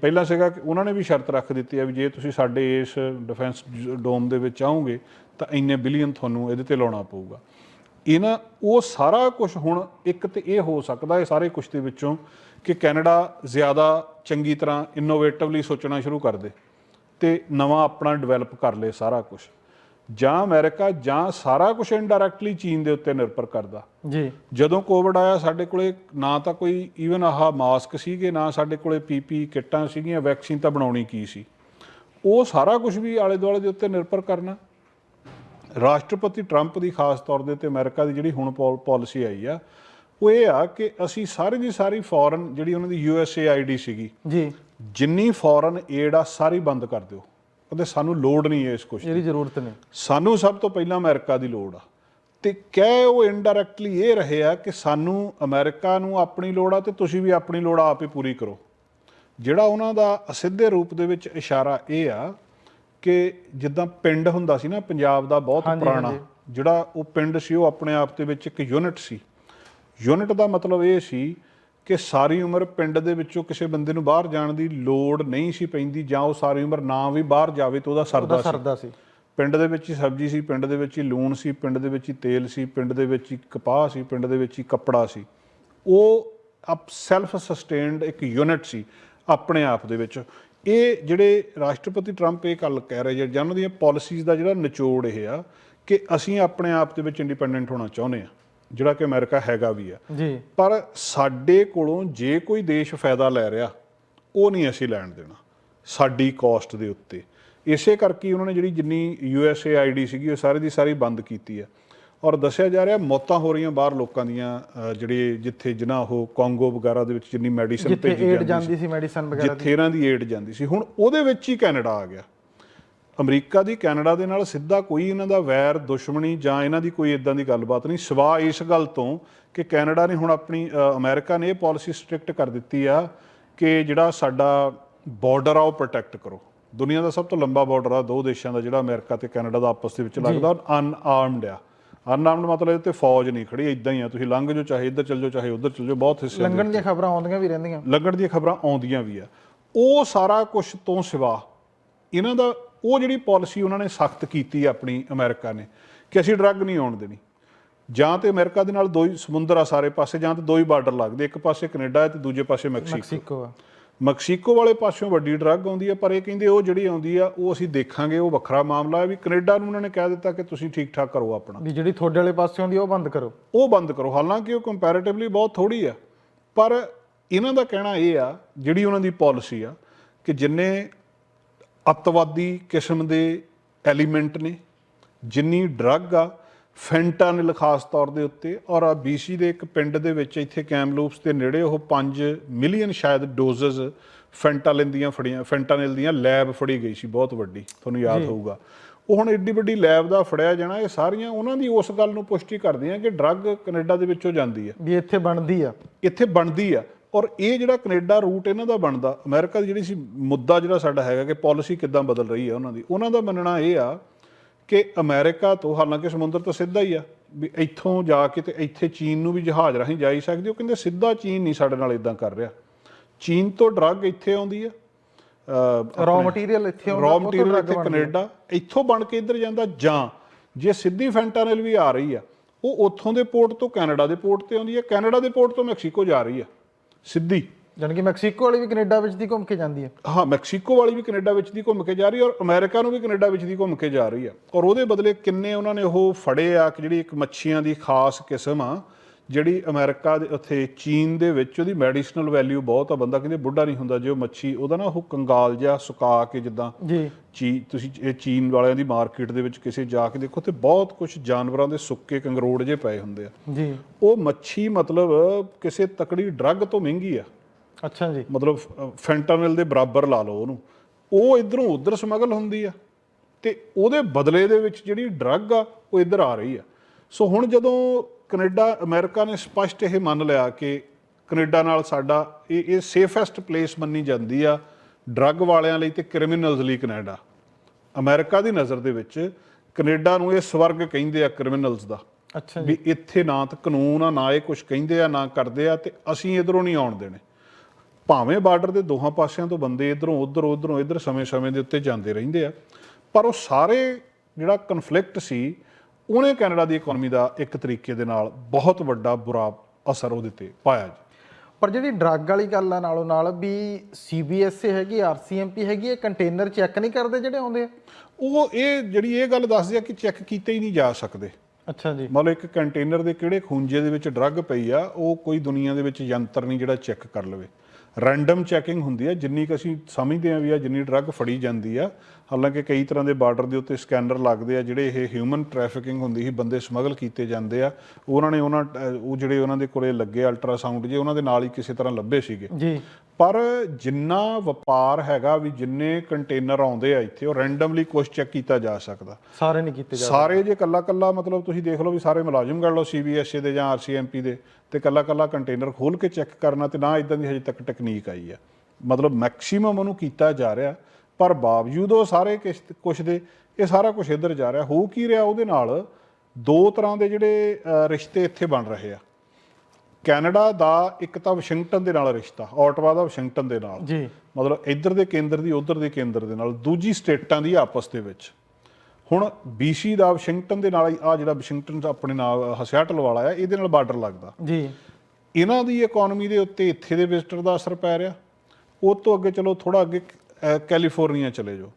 ਪਹਿਲਾਂ ਸੀਗਾ ਕਿ ਉਹਨਾਂ ਨੇ ਵੀ ਸ਼ਰਤ ਰੱਖ ਦਿੱਤੀ ਹੈ ਵੀ ਜੇ ਤੁਸੀਂ ਸਾਡੇ ਇਸ ਡਿਫੈਂਸ ਡੋਮ ਦੇ ਵਿੱਚ ਆਓਗੇ ਤਾਂ ਇੰਨੇ ਬਿਲੀਅਨ ਤੁਹਾਨੂੰ ਇਹਦੇ ਤੇ ਲਾਉਣਾ ਪਊਗਾ। ਇਹਨਾਂ ਉਹ ਸਾਰਾ ਕੁਝ ਹੁਣ ਇੱਕ ਤੇ ਇਹ ਹੋ ਸਕਦਾ ਹੈ ਸਾਰੇ ਕੁਝ ਦੇ ਵਿੱਚੋਂ ਕਿ ਕੈਨੇਡਾ ਜ਼ਿਆਦਾ ਚੰਗੀ ਤਰ੍ਹਾਂ ਇਨੋਵੇਟਿਵਲੀ ਸੋਚਣਾ ਸ਼ੁਰੂ ਕਰ ਦੇ। ਤੇ ਨਵਾਂ ਆਪਣਾ ਡਿਵੈਲਪ ਕਰ ਲੇ ਸਾਰਾ ਕੁਝ ਜਾਂ ਅਮਰੀਕਾ ਜਾਂ ਸਾਰਾ ਕੁਝ ਇਨਡਾਇਰੈਕਟਲੀ ਚੀਨ ਦੇ ਉੱਤੇ ਨਿਰਭਰ ਕਰਦਾ। ਜੀ। ਜਦੋਂ ਕੋਵਿਡ ਆਇਆ ਸਾਡੇ ਕੋਲੇ ਨਾ ਤਾਂ ਕੋਈ ਈਵਨ ਆਹ ਮਾਸਕ ਸੀਗੇ ਨਾ ਸਾਡੇ ਕੋਲੇ ਪੀਪੀ ਕਿੱਟਾਂ ਸੀਗੀਆਂ ਵੈਕਸੀਨ ਤਾਂ ਬਣਾਉਣੀ ਕੀ ਸੀ? ਉਹ ਸਾਰਾ ਕੁਝ ਵੀ ਆਲੇ ਦੁਆਲੇ ਦੇ ਉੱਤੇ ਨਿਰਭਰ ਕਰਨਾ। ਰਾਸ਼ਟਰਪਤੀ ਟਰੰਪ ਦੀ ਖਾਸ ਤੌਰ ਦੇ ਉੱਤੇ ਅਮਰੀਕਾ ਦੀ ਜਿਹੜੀ ਹੁਣ ਪਾਲਿਸੀ ਆਈ ਆ ਉਹ ਇਹ ਆ ਕਿ ਅਸੀਂ ਸਾਰੀ ਦੀ ਸਾਰੀ ਫੋਰਨ ਜਿਹੜੀ ਉਹਨਾਂ ਦੀ U S A I D ਸੀਗੀ ਜੀ। ਜਿੰਨੀ ਫੋਰਨ ਏਡ ਆ ਸਾਰੀ ਬੰਦ ਕਰ ਦਿਓ। ਕਹਿੰਦੇ ਸਾਨੂੰ ਲੋੜ ਨਹੀਂ ਹੈ ਇਸ ਕੁਛ ਦੀ। ਇਹਦੀ ਜ਼ਰੂਰਤ ਨਹੀਂ। ਸਾਨੂੰ ਸਭ ਤੋਂ ਪਹਿਲਾਂ ਅਮਰੀਕਾ ਦੀ ਲੋੜ ਆ। ਤੇ ਕਹਿ ਉਹ ਇਨਡਾਇਰੈਕਟਲੀ ਇਹ ਰਹੇ ਆ ਕਿ ਸਾਨੂੰ ਅਮਰੀਕਾ ਨੂੰ ਆਪਣੀ ਲੋੜ ਆ ਤੇ ਤੁਸੀਂ ਵੀ ਆਪਣੀ ਲੋੜ ਆਪ ਹੀ ਪੂਰੀ ਕਰੋ। ਜਿਹੜਾ ਉਹਨਾਂ ਦਾ ਅਸਿੱਧੇ ਰੂਪ ਦੇ ਵਿੱਚ ਇਸ਼ਾਰਾ ਇਹ ਆ ਕਿ ਜਿੱਦਾਂ ਪਿੰਡ ਹੁੰਦਾ ਸੀ ਨਾ ਪੰਜਾਬ ਦਾ ਬਹੁਤ ਪੁਰਾਣਾ। ਜਿਹੜਾ ਉਹ ਪਿੰਡ ਸੀ ਉਹ ਆਪਣੇ ਆਪ ਦੇ ਵਿੱਚ ਇੱਕ ਯੂਨਿਟ ਸੀ। ਯੂਨਿਟ ਦਾ ਮਤਲਬ ਇਹ ਸੀ ਕਿ ਸਾਰੀ ਉਮਰ ਪਿੰਡ ਦੇ ਵਿੱਚੋਂ ਕਿਸੇ ਬੰਦੇ ਨੂੰ ਬਾਹਰ ਜਾਣ ਦੀ ਲੋੜ ਨਹੀਂ ਸੀ ਪੈਂਦੀ ਜਾਂ ਉਹ ਸਾਰੀ ਉਮਰ ਨਾ ਵੀ ਬਾਹਰ ਜਾਵੇ ਤਾਂ ਉਹਦਾ ਸਰਦਾ ਸੀ। ਸਰਦਾ ਸੀ। ਪਿੰਡ ਦੇ ਵਿੱਚ ਹੀ ਸਬਜ਼ੀ ਸੀ ਪਿੰਡ ਦੇ ਵਿੱਚ ਹੀ ਲੂਣ ਸੀ ਪਿੰਡ ਦੇ ਵਿੱਚ ਹੀ ਤੇਲ ਸੀ ਪਿੰਡ ਦੇ ਵਿੱਚ ਹੀ ਕਪਾਹ ਸੀ ਪਿੰਡ ਦੇ ਵਿੱਚ ਹੀ ਕੱਪੜਾ ਸੀ। ਉਹ ਅਪ ਸੈਲਫ ਸਸਟੇਨਡ ਇੱਕ ਯੂਨਿਟ ਸੀ ਆਪਣੇ ਆਪ ਦੇ ਵਿੱਚ। ਇਹ ਜਿਹੜੇ ਰਾਸ਼ਟਰਪਤੀ ਟਰੰਪ ਇਹ ਗੱਲ ਕਹਿ ਰਹੇ ਜਾਂ ਉਹਨਾਂ ਦੀਆਂ ਪਾਲਿਸੀਜ਼ ਦਾ ਜਿਹੜਾ ਨਿਚੋੜ ਇਹ ਆ ਕਿ ਅਸੀਂ ਆਪਣੇ ਆਪ ਦੇ ਵਿੱਚ ਇੰਡੀਪੈਂਡੈਂਟ ਹੋਣਾ ਚਾਹੁੰਦੇ ਆ ਜਿਹੜਾ ਕਿ ਅਮਰੀਕਾ ਹੈਗਾ ਵੀ ਆ। ਜੀ। ਪਰ ਸਾਡੇ ਕੋਲੋਂ ਜੇ ਕੋਈ ਦੇਸ਼ ਫਾਇਦਾ ਲੈ ਰਿਹਾ ਉਹ ਨਹੀਂ ਅਸੀਂ ਲੈਣ ਦੇਣਾ ਸਾਡੀ ਕਾਸਟ ਦੇ ਉੱਤੇ। ਇਸੇ ਕਰਕੇ ਉਹਨਾਂ ਨੇ ਜਿਹੜੀ ਜਿੰਨੀ ਯੂ ਐਸ ਏ ਆਈਡੀ ਸੀਗੀ ਉਹ ਸਾਰੀ ਦੀ ਸਾਰੀ ਬੰਦ ਕੀਤੀ ਹੈ ਔਰ ਦੱਸਿਆ ਜਾ ਰਿਹਾ ਮੌਤਾਂ ਹੋ ਰਹੀਆਂ ਬਾਹਰ ਲੋਕਾਂ ਦੀਆਂ ਜਿਹੜੇ ਜਿੱਥੇ ਜਿਨ੍ਹਾਂ ਉਹ ਕਾਂਗੋ ਵਗੈਰਾ ਦੇ ਵਿੱਚ ਜਿੰਨੀ ਮੈਡੀਸਨ ਭੇਜੀ ਜਾਂਦੀ ਸੀ ਮੈਡੀਸਨ ਵਗੈਰਾ ਜਿੱਥੇ ਇਹਨਾਂ ਦੀ ਏਡ ਜਾਂਦੀ ਸੀ। ਹੁਣ ਉਹਦੇ ਵਿੱਚ ਹੀ ਕੈਨੇਡਾ ਆ ਗਿਆ। ਅਮਰੀਕਾ ਦੀ ਕੈਨੇਡਾ ਦੇ ਨਾਲ ਸਿੱਧਾ ਕੋਈ ਇਹਨਾਂ ਦਾ ਵੈਰ ਦੁਸ਼ਮਣੀ ਜਾਂ ਇਹਨਾਂ ਦੀ ਕੋਈ ਇਦਾਂ ਦੀ ਗੱਲਬਾਤ ਨਹੀਂ ਸਿਵਾ ਇਸ ਗੱਲ ਤੋਂ ਕਿ ਕੈਨੇਡਾ ਨੇ ਹੁਣ ਆਪਣੀ ਅਮਰੀਕਾ ਨੇ ਇਹ ਪਾਲਿਸੀ ਸਟ੍ਰਿਕਟ ਕਰ ਦਿੱਤੀ ਆ ਕਿ ਜਿਹੜਾ ਸਾਡਾ ਬਾਰਡਰ ਆ ਉਹ ਪ੍ਰੋਟੈਕਟ ਕਰੋ। ਦੁਨੀਆ ਦਾ ਸਭ ਤੋਂ ਲੰਬਾ ਬਾਰਡਰ ਆ ਦੋ ਦੇਸ਼ਾਂ ਦਾ ਜਿਹੜਾ ਅਮਰੀਕਾ ਤੇ ਕੈਨੇਡਾ ਦਾ ਆਪਸ ਦੇ ਵਿੱਚ ਲੱਗਦਾ ਅਨਆਰਮਡ ਆ। ਅਨਆਰਮਡ ਮਤਲਬ ਇਹ ਤੇ ਫੌਜ ਨਹੀਂ ਖੜੀ ਇਦਾਂ ਹੀ ਆ ਤੁਸੀਂ ਲੰਘ ਜਾਓ ਚਾਹੇ ਇੱਧਰ ਚੱਲ ਜਾਓ ਚਾਹੇ ਉੱਧਰ ਚੱਲ ਜਾਓ ਬਹੁਤ ਹਿੱਸੇ ਲੰਘਣ ਦੀਆਂ ਖਬਰਾਂ ਆਉਂਦੀਆਂ ਵੀ ਰਹਿੰਦੀਆਂ। ਲੱਗਣ ਦੀਆਂ ਖਬਰਾਂ ਆਉਂਦੀਆਂ ਵੀ ਆ। ਉਹ ਸਾਰਾ ਕੁਝ ਤੋਂ ਸਿਵਾ ਇਹਨਾਂ ਦਾ ਉਹ ਜਿਹੜੀ ਪਾਲਿਸੀ ਉਹਨਾਂ ਨੇ ਸਖਤ ਕੀਤੀ ਆਪਣੀ ਅਮਰੀਕਾ ਨੇ ਕਿ ਅਸੀਂ ਡਰੱਗ ਨਹੀਂ ਆਉਣ ਦੇਣੀ। ਜਾਂ ਤੇ ਅਮਰੀਕਾ ਦੇ ਨਾਲ ਦੋ ਹੀ ਸਮੁੰਦਰ ਆ ਸਾਰੇ ਪਾਸੇ ਜਾਂ ਤੇ ਦੋ ਹੀ ਬਾਰਡਰ ਲੱਗਦੇ ਇੱਕ ਪਾਸੇ ਕੈਨੇਡਾ ਹੈ ਤੇ ਦੂਜੇ ਪਾਸੇ ਮੈਕਸੀਕੋ। ਮੈਕਸੀਕੋ ਆ। ਮੈਕਸੀਕੋ ਵਾਲੇ ਪਾਸਿਓਂ ਵੱਡੀ ਡਰੱਗ ਆਉਂਦੀ ਆ ਪਰ ਇਹ ਕਹਿੰਦੇ ਉਹ ਜਿਹੜੀ ਆਉਂਦੀ ਆ ਉਹ ਅਸੀਂ ਦੇਖਾਂਗੇ ਉਹ ਵੱਖਰਾ ਮਾਮਲਾ ਹੈ ਵੀ ਕੈਨੇਡਾ ਨੂੰ ਉਹਨਾਂ ਨੇ ਕਹਿ ਦਿੱਤਾ ਕਿ ਤੁਸੀਂ ਠੀਕ ਠਾਕ ਕਰੋ ਆਪਣਾ। ਵੀ ਜਿਹੜੀ ਤੁਹਾਡੇ ਵਾਲੇ ਪਾਸੇ ਆਉਂਦੀ ਉਹ ਬੰਦ ਕਰੋ। ਉਹ ਬੰਦ ਕਰੋ। ਹਾਲਾਂਕਿ ਉਹ ਕੰਪੈਰੀਟਿਵਲੀ ਬਹੁਤ ਥੋੜੀ ਆ ਪਰ ਇਹਨਾਂ ਦਾ ਕਹਿਣਾ ਇਹ ਆ ਜਿਹੜੀ ਉਹਨਾਂ ਦੀ ਪਾਲਿਸੀ ਆ ਕਿ ਜਿੰਨੇ ਅੱਤਵਾਦੀ ਕਿਸਮ ਦੇ ਐਲੀਮੈਂਟ ਨੇ ਜਿੰਨੀ ਡਰੱਗ ਆ ਫੈਂਟਾਨਿਲ ਖਾਸ ਤੌਰ ਦੇ ਉੱਤੇ ਔਰ ਆ BC ਦੇ ਇੱਕ ਪਿੰਡ ਦੇ ਵਿੱਚ ਇੱਥੇ ਕੈਮਲੂਪਸ ਦੇ ਨੇੜੇ ਉਹ 5 ਮਿਲੀਅਨ ਸ਼ਾਇਦ ਡੋਜ਼ਸ ਫੈਂਟਾਲਿਨ ਦੀਆਂ ਫੜੀਆਂ ਫੈਂਟਾਨਿਲ ਦੀਆਂ ਲੈਬ ਫੜੀ ਗਈ ਸੀ ਬਹੁਤ ਵੱਡੀ ਤੁਹਾਨੂੰ ਯਾਦ ਹੋਊਗਾ। ਉਹ ਹੁਣ ਏਡੀ ਵੱਡੀ ਲੈਬ ਦਾ ਫੜਿਆ ਜਾਣਾ ਇਹ ਸਾਰੀਆਂ ਉਹਨਾਂ ਦੀ ਉਸ ਗੱਲ ਨੂੰ ਪੁਸ਼ਟੀ ਕਰਦੀਆਂ ਕਿ ਡਰੱਗ ਕੈਨੇਡਾ ਦੇ ਵਿੱਚੋਂ ਜਾਂਦੀ ਆ। ਵੀ ਇੱਥੇ ਬਣਦੀ ਆ। ਇੱਥੇ ਬਣਦੀ ਆ ਔਰ ਇਹ ਜਿਹੜਾ ਕੈਨੇਡਾ ਰੂਟ ਇਹਨਾਂ ਦਾ ਬਣਦਾ ਅਮਰੀਕਾ ਦੀ ਜਿਹੜੀ ਸੀ ਮੁੱਦਾ ਜਿਹੜਾ ਸਾਡਾ ਹੈਗਾ ਕਿ ਪਾਲਿਸੀ ਕਿੱਦਾਂ ਬਦਲ ਰਹੀ ਹੈ ਉਹਨਾਂ ਦੀ ਉਹਨਾਂ ਦਾ ਮੰਨਣਾ ਇਹ ਆ ਕਿ ਅਮਰੀਕਾ ਤੋਂ ਹਾਲਾਂਕਿ ਸਮੁੰਦਰ ਤਾਂ ਸਿੱਧਾ ਹੀ ਆ ਵੀ ਇੱਥੋਂ ਜਾ ਕੇ ਤੇ ਇੱਥੇ ਚੀਨ ਨੂੰ ਵੀ ਜਹਾਜ਼ ਰਾਹੀਂ ਜਾ ਹੀ ਸਕਦੀ ਉਹ ਕਹਿੰਦੇ ਸਿੱਧਾ ਚੀਨ ਨਹੀਂ ਸਾਡੇ ਨਾਲ ਇਦਾਂ ਕਰ ਰਿਹਾ ਚੀਨ ਤੋਂ ਡਰੱਗ ਇੱਥੇ ਆਉਂਦੀ ਆ ਰॉ ਮਟੀਰੀਅਲ ਇੱਥੇ ਆਉਂਦਾ ਰॉ ਮਟੀਰੀਅਲ ਇੱਥੇ। ਕੈਨੇਡਾ ਇੱਥੋਂ ਬਣ ਕੇ ਇੱਧਰ ਜਾਂਦਾ ਜਾਂ ਜੇ ਸਿੱਧੀ ਫੈਂਟਾਨਲ ਵੀ ਆ ਰਹੀ ਆ ਉਹ ਉੱਥੋਂ ਦੇ ਪੋਰਟ ਤੋਂ ਕੈਨੇਡਾ ਦੇ ਪੋਰਟ ਤੇ ਆਉਂਦੀ ਹੈ ਕੈਨੇਡਾ ਦੇ ਪੋਰਟ ਤੋਂ ਮੈਕਸੀਕੋ ਜਾ ਰਹੀ ਆ ਸਿੱਧੀ। ਜਾਣੀ ਕਿ ਮੈਕਸੀਕੋ ਵਾਲੀ ਵੀ ਕੈਨੇਡਾ ਵਿੱਚ ਦੀ ਘੁੰਮ ਕੇ ਜਾਂਦੀ ਹੈ। ਹਾਂ ਮੈਕਸੀਕੋ ਵਾਲੀ ਵੀ ਕੈਨੇਡਾ ਵਿੱਚ ਦੀ ਘੁੰਮ ਕੇ ਜਾ ਰਹੀ ਹੈ ਔਰ ਅਮਰੀਕਾ ਨੂੰ ਵੀ ਕੈਨੇਡਾ ਵਿੱਚ ਦੀ ਘੁੰਮ ਕੇ ਜਾ ਰਹੀ ਆ ਔਰ ਉਹਦੇ ਬਦਲੇ ਕਿੰਨੇ ਉਹਨਾਂ ਨੇ ਉਹ ਫੜੇ ਆ ਕਿ ਜਿਹੜੀ ਇੱਕ ਮੱਛੀਆਂ ਦੀ ਖਾਸ ਕਿਸਮ ਆ ਜਿਹੜੀ ਅਮਰੀਕਾ ਦੇ ਉੱਥੇ ਚੀਨ ਦੇ ਵਿੱਚ ਉਹਦੀ ਮੈਡੀਸਨਲ ਵੈਲਿਊ ਬਹੁਤ ਆ ਬੰਦਾ ਕਹਿੰਦੇ ਬੁੱਢਾ ਨਹੀਂ ਹੁੰਦਾ ਜੇ ਉਹ ਮੱਛੀ ਉਹਦਾ ਨਾ ਉਹ ਕੰਗਾਲ ਜਿਹਾ ਸੁਕਾ ਕੇ ਜਿੱਦਾਂ ਜੀ। ਚੀ ਤੁਸੀਂ ਇਹ ਚੀਨ ਵਾਲਿਆਂ ਦੀ ਮਾਰਕੀਟ ਦੇ ਵਿੱਚ ਕਿਸੇ ਜਾ ਕੇ ਦੇਖੋ ਤੇ ਬਹੁਤ ਕੁਝ ਜਾਨਵਰਾਂ ਦੇ ਸੁੱਕੇ ਕੰਗਰੋੜ ਜੇ ਪਏ ਹੁੰਦੇ ਆ। ਜੀ। ਉਹ ਮੱਛੀ ਮਤਲਬ ਕਿਸੇ ਤਕੜੀ ਡਰੱਗ ਤੋਂ ਮਹਿੰਗੀ ਆ। ਅੱਛਾ ਜੀ। ਮਤਲਬ ਫੈਂਟਾਨਲ ਦੇ ਬਰਾਬਰ ਲਾ ਲਓ ਉਹਨੂੰ। ਉਹ ਇਧਰੋਂ ਉਧਰ ਸਮਗਲ ਹੁੰਦੀ ਆ ਤੇ ਉਹਦੇ ਬਦਲੇ ਦੇ ਵਿੱਚ ਜਿਹੜੀ ਡਰੱਗ ਆ ਉਹ ਇੱਧਰ ਆ ਰਹੀ ਆ। ਸੋ ਹੁਣ ਜਦੋਂ ਕੈਨੇਡਾ ਅਮਰੀਕਾ ਨੇ ਸਪਸ਼ਟ ਇਹ ਮੰਨ ਲਿਆ ਕਿ ਕੈਨੇਡਾ ਨਾਲ ਸਾਡਾ ਇਹ ਇਹ ਸੇਫੈਸਟ ਪਲੇਸ ਮੰਨੀ ਜਾਂਦੀ ਆ ਡਰੱਗ ਵਾਲਿਆਂ ਲਈ ਤੇ ਕ੍ਰਿਮੀਨਲਸ ਲਈ ਕੈਨੇਡਾ। ਅਮਰੀਕਾ ਦੀ ਨਜ਼ਰ ਦੇ ਵਿੱਚ ਕੈਨੇਡਾ ਨੂੰ ਇਹ ਸਵਰਗ ਕਹਿੰਦੇ ਆ ਕ੍ਰਿਮੀਨਲਸ ਦਾ। ਅੱਛਾ ਜੀ। ਵੀ ਇੱਥੇ ਨਾ ਤਾਂ ਕਾਨੂੰਨ ਆ ਨਾ ਇਹ ਕੁਝ ਕਹਿੰਦੇ ਆ ਨਾ ਕਰਦੇ ਆ ਤੇ ਅਸੀਂ ਇਧਰੋਂ ਨਹੀਂ ਆਉਣ ਦੇਣੇ। ਭਾਵੇਂ ਬਾਰਡਰ ਦੇ ਦੋਹਾਂ ਪਾਸਿਆਂ ਤੋਂ ਬੰਦੇ ਇਧਰੋਂ ਉਧਰ ਉਧਰੋਂ ਇਧਰ ਸਮੇਂ-ਸਮੇਂ ਦੇ ਉੱਤੇ ਜਾਂਦੇ ਰਹਿੰਦੇ ਆ। ਪਰ ਉਹ ਸਾਰੇ ਜਿਹੜਾ ਕਨਫਲਿਕਟ ਸੀ ਉਹਨੇ ਕੈਨੇਡਾ ਦੀ ਇਕਨੋਮੀ ਦਾ ਇੱਕ ਤਰੀਕੇ ਦੇ ਨਾਲ ਬਹੁਤ ਵੱਡਾ ਬੁਰਾ ਅਸਰ ਉਹਦੇ ਤੇ ਪਾਇਆ ਜੀ। ਪਰ ਜਿਹੜੀ ਡਰੱਗ ਵਾਲੀ ਗੱਲ ਆ ਨਾਲੋਂ ਨਾਲ ਵੀ ਸੀਬੀਐਸਏ ਹੈਗੀ ਆਰਸੀਐਮਪੀ ਹੈਗੀ ਇਹ ਕੰਟੇਨਰ ਚੈੱਕ ਨਹੀਂ ਕਰਦੇ ਜਿਹੜੇ ਆਉਂਦੇ ਆ? ਉਹ ਇਹ ਜਿਹੜੀ ਇਹ ਗੱਲ ਦੱਸਦੇ ਆ ਕਿ ਚੈੱਕ ਕੀਤੇ ਹੀ ਨਹੀਂ ਜਾ ਸਕਦੇ। ਅੱਛਾ ਜੀ। ਮਤਲਬ ਇੱਕ ਕੰਟੇਨਰ ਦੇ ਕਿਹੜੇ ਖੂੰਜੇ ਦੇ ਵਿੱਚ ਡਰੱਗ ਪਈ ਆ ਉਹ ਕੋਈ ਦੁਨੀਆ ਦੇ ਵਿੱਚ ਯੰਤਰ ਨਹੀਂ ਜਿਹੜਾ ਚੈੱਕ ਕਰ ਲਵੇ। ਰੈਂਡਮ ਚੈਕਿੰਗ ਹੁੰਦੀ ਹੈ ਜਿੰਨੀ ਕੁ ਅਸੀਂ ਸਮਝਦੇ ਆ ਵੀ ਆ ਜਿੰਨੀ ਡਰੱਗ ਫੜੀ ਜਾਂਦੀ ਆ ਹਾਲਾਂਕਿ ਕਈ ਤਰ੍ਹਾਂ ਦੇ ਬਾਰਡਰ ਦੇ ਉੱਤੇ ਸਕੈਨਰ ਲੱਗਦੇ ਆ ਜਿਹੜੇ ਇਹ ਹਿਊਮਨ ਟ੍ਰੈਫਿਕਿੰਗ ਹੁੰਦੀ ਸੀ ਬੰਦੇ ਸਮਗਲ ਕੀਤੇ ਜਾਂਦੇ ਆ। ਉਹਨਾਂ ਨੇ ਉਹਨਾਂ ਉਹ ਜਿਹੜੇ ਉਹਨਾਂ ਦੇ ਕੋਲੇ ਲੱਗੇ ਅਲਟਰਾਸਾਊਂਡ ਜੇ ਉਹਨਾਂ ਦੇ ਨਾਲ ਹੀ ਕਿਸੇ ਤਰ੍ਹਾਂ ਲੱਭੇ ਸੀਗੇ। ਜੀ। ਪਰ ਜਿੰਨਾ ਵਪਾਰ ਹੈਗਾ ਵੀ ਜਿੰਨੇ ਕੰਟੇਨਰ ਆਉਂਦੇ ਆ ਇੱਥੇ ਉਹ ਰੈਂਡਮਲੀ ਕੁਛ ਚੈੱਕ ਕੀਤਾ ਜਾ ਸਕਦਾ। ਸਾਰੇ ਨਹੀਂ ਕੀਤੇ ਜਾ ਸਾਰੇ ਜੇ ਕੱਲਾ ਕੱਲਾ ਮਤਲਬ ਤੁਸੀਂ ਦੇਖ ਲਓ ਵੀ ਸਾਰੇ ਮੁਲਾਜ਼ਮ ਕਰ ਲਓ ਸੀਬੀਐਸਏ ਦੇ ਜਾਂ ਆਰਸੀਐਮਪੀ ਦੇ ਤੇ ਕੱਲਾ ਕੱਲਾ ਕੰਟੇਨਰ ਖੋਲ ਕੇ ਚੈੱਕ ਕਰਨਾ ਤੇ ਨਾ ਇਦਾਂ ਦੀ ਹਜੇ ਤੱਕ ਟੈਕਨੀਕ ਆਈ ਆ। ਮਤਲਬ ਮੈਕਸਿਮਮ ਉਹਨੂੰ ਕੀਤਾ ਜਾ ਰਿਹਾ ਪਰ ਬਾਵਜੂਦ ਉਹ ਸਾਰੇ ਕੁਛ ਦੇ ਇਹ ਸਾਰਾ ਕੁਝ ਇੱਧਰ ਜਾ ਰਿਹਾ। ਹੋ ਕੀ ਰਿਹਾ ਉਹਦੇ ਨਾਲ? ਦੋ ਤਰ੍ਹਾਂ ਦੇ ਜਿਹੜੇ ਰਿਸ਼ਤੇ ਇੱਥੇ ਬਣ ਰਹੇ ਆ। ਕੈਨੇਡਾ ਦਾ ਇੱਕ ਤਾਂ ਵਾਸ਼ਿੰਗਟਨ ਦੇ ਨਾਲ ਰਿਸ਼ਤਾ ਆਟਵਾ ਦਾ ਵਾਸ਼ਿੰਗਟਨ ਦੇ ਨਾਲ। ਜੀ। ਮਤਲਬ ਇੱਧਰ ਦੇ ਕੇਂਦਰ ਦੀ ਉੱਧਰ ਦੇ ਕੇਂਦਰ ਦੇ ਨਾਲ ਦੂਜੀ ਸਟੇਟਾਂ ਦੀ ਆਪਸ ਦੇ ਵਿੱਚ। ਹੁਣ BC ਦਾ ਵਾਸ਼ਿੰਗਟਨ ਦੇ ਨਾਲ ਆ ਜਿਹੜਾ ਵਾਸ਼ਿੰਗਟਨ ਦਾ ਆਪਣੇ ਨਾਲ ਹਸਿਆਟਲ ਵਾਲਾ ਆ ਇਹਦੇ ਨਾਲ ਬਾਰਡਰ ਲੱਗਦਾ। ਜੀ। ਇਹਨਾਂ ਦੀ ਇਕਨੋਮੀ ਦੇ ਉੱਤੇ ਇੱਥੇ ਦੇ ਵਿਜ਼ਟਰ ਦਾ ਅਸਰ ਪੈ ਰਿਹਾ। ਉਹ ਤੋਂ ਅੱਗੇ ਚਲੋ ਥੋੜਾ ਅੱਗੇ ਕੈਲੀਫੋਰਨੀਆ ਚਲੇ ਜਾਓ।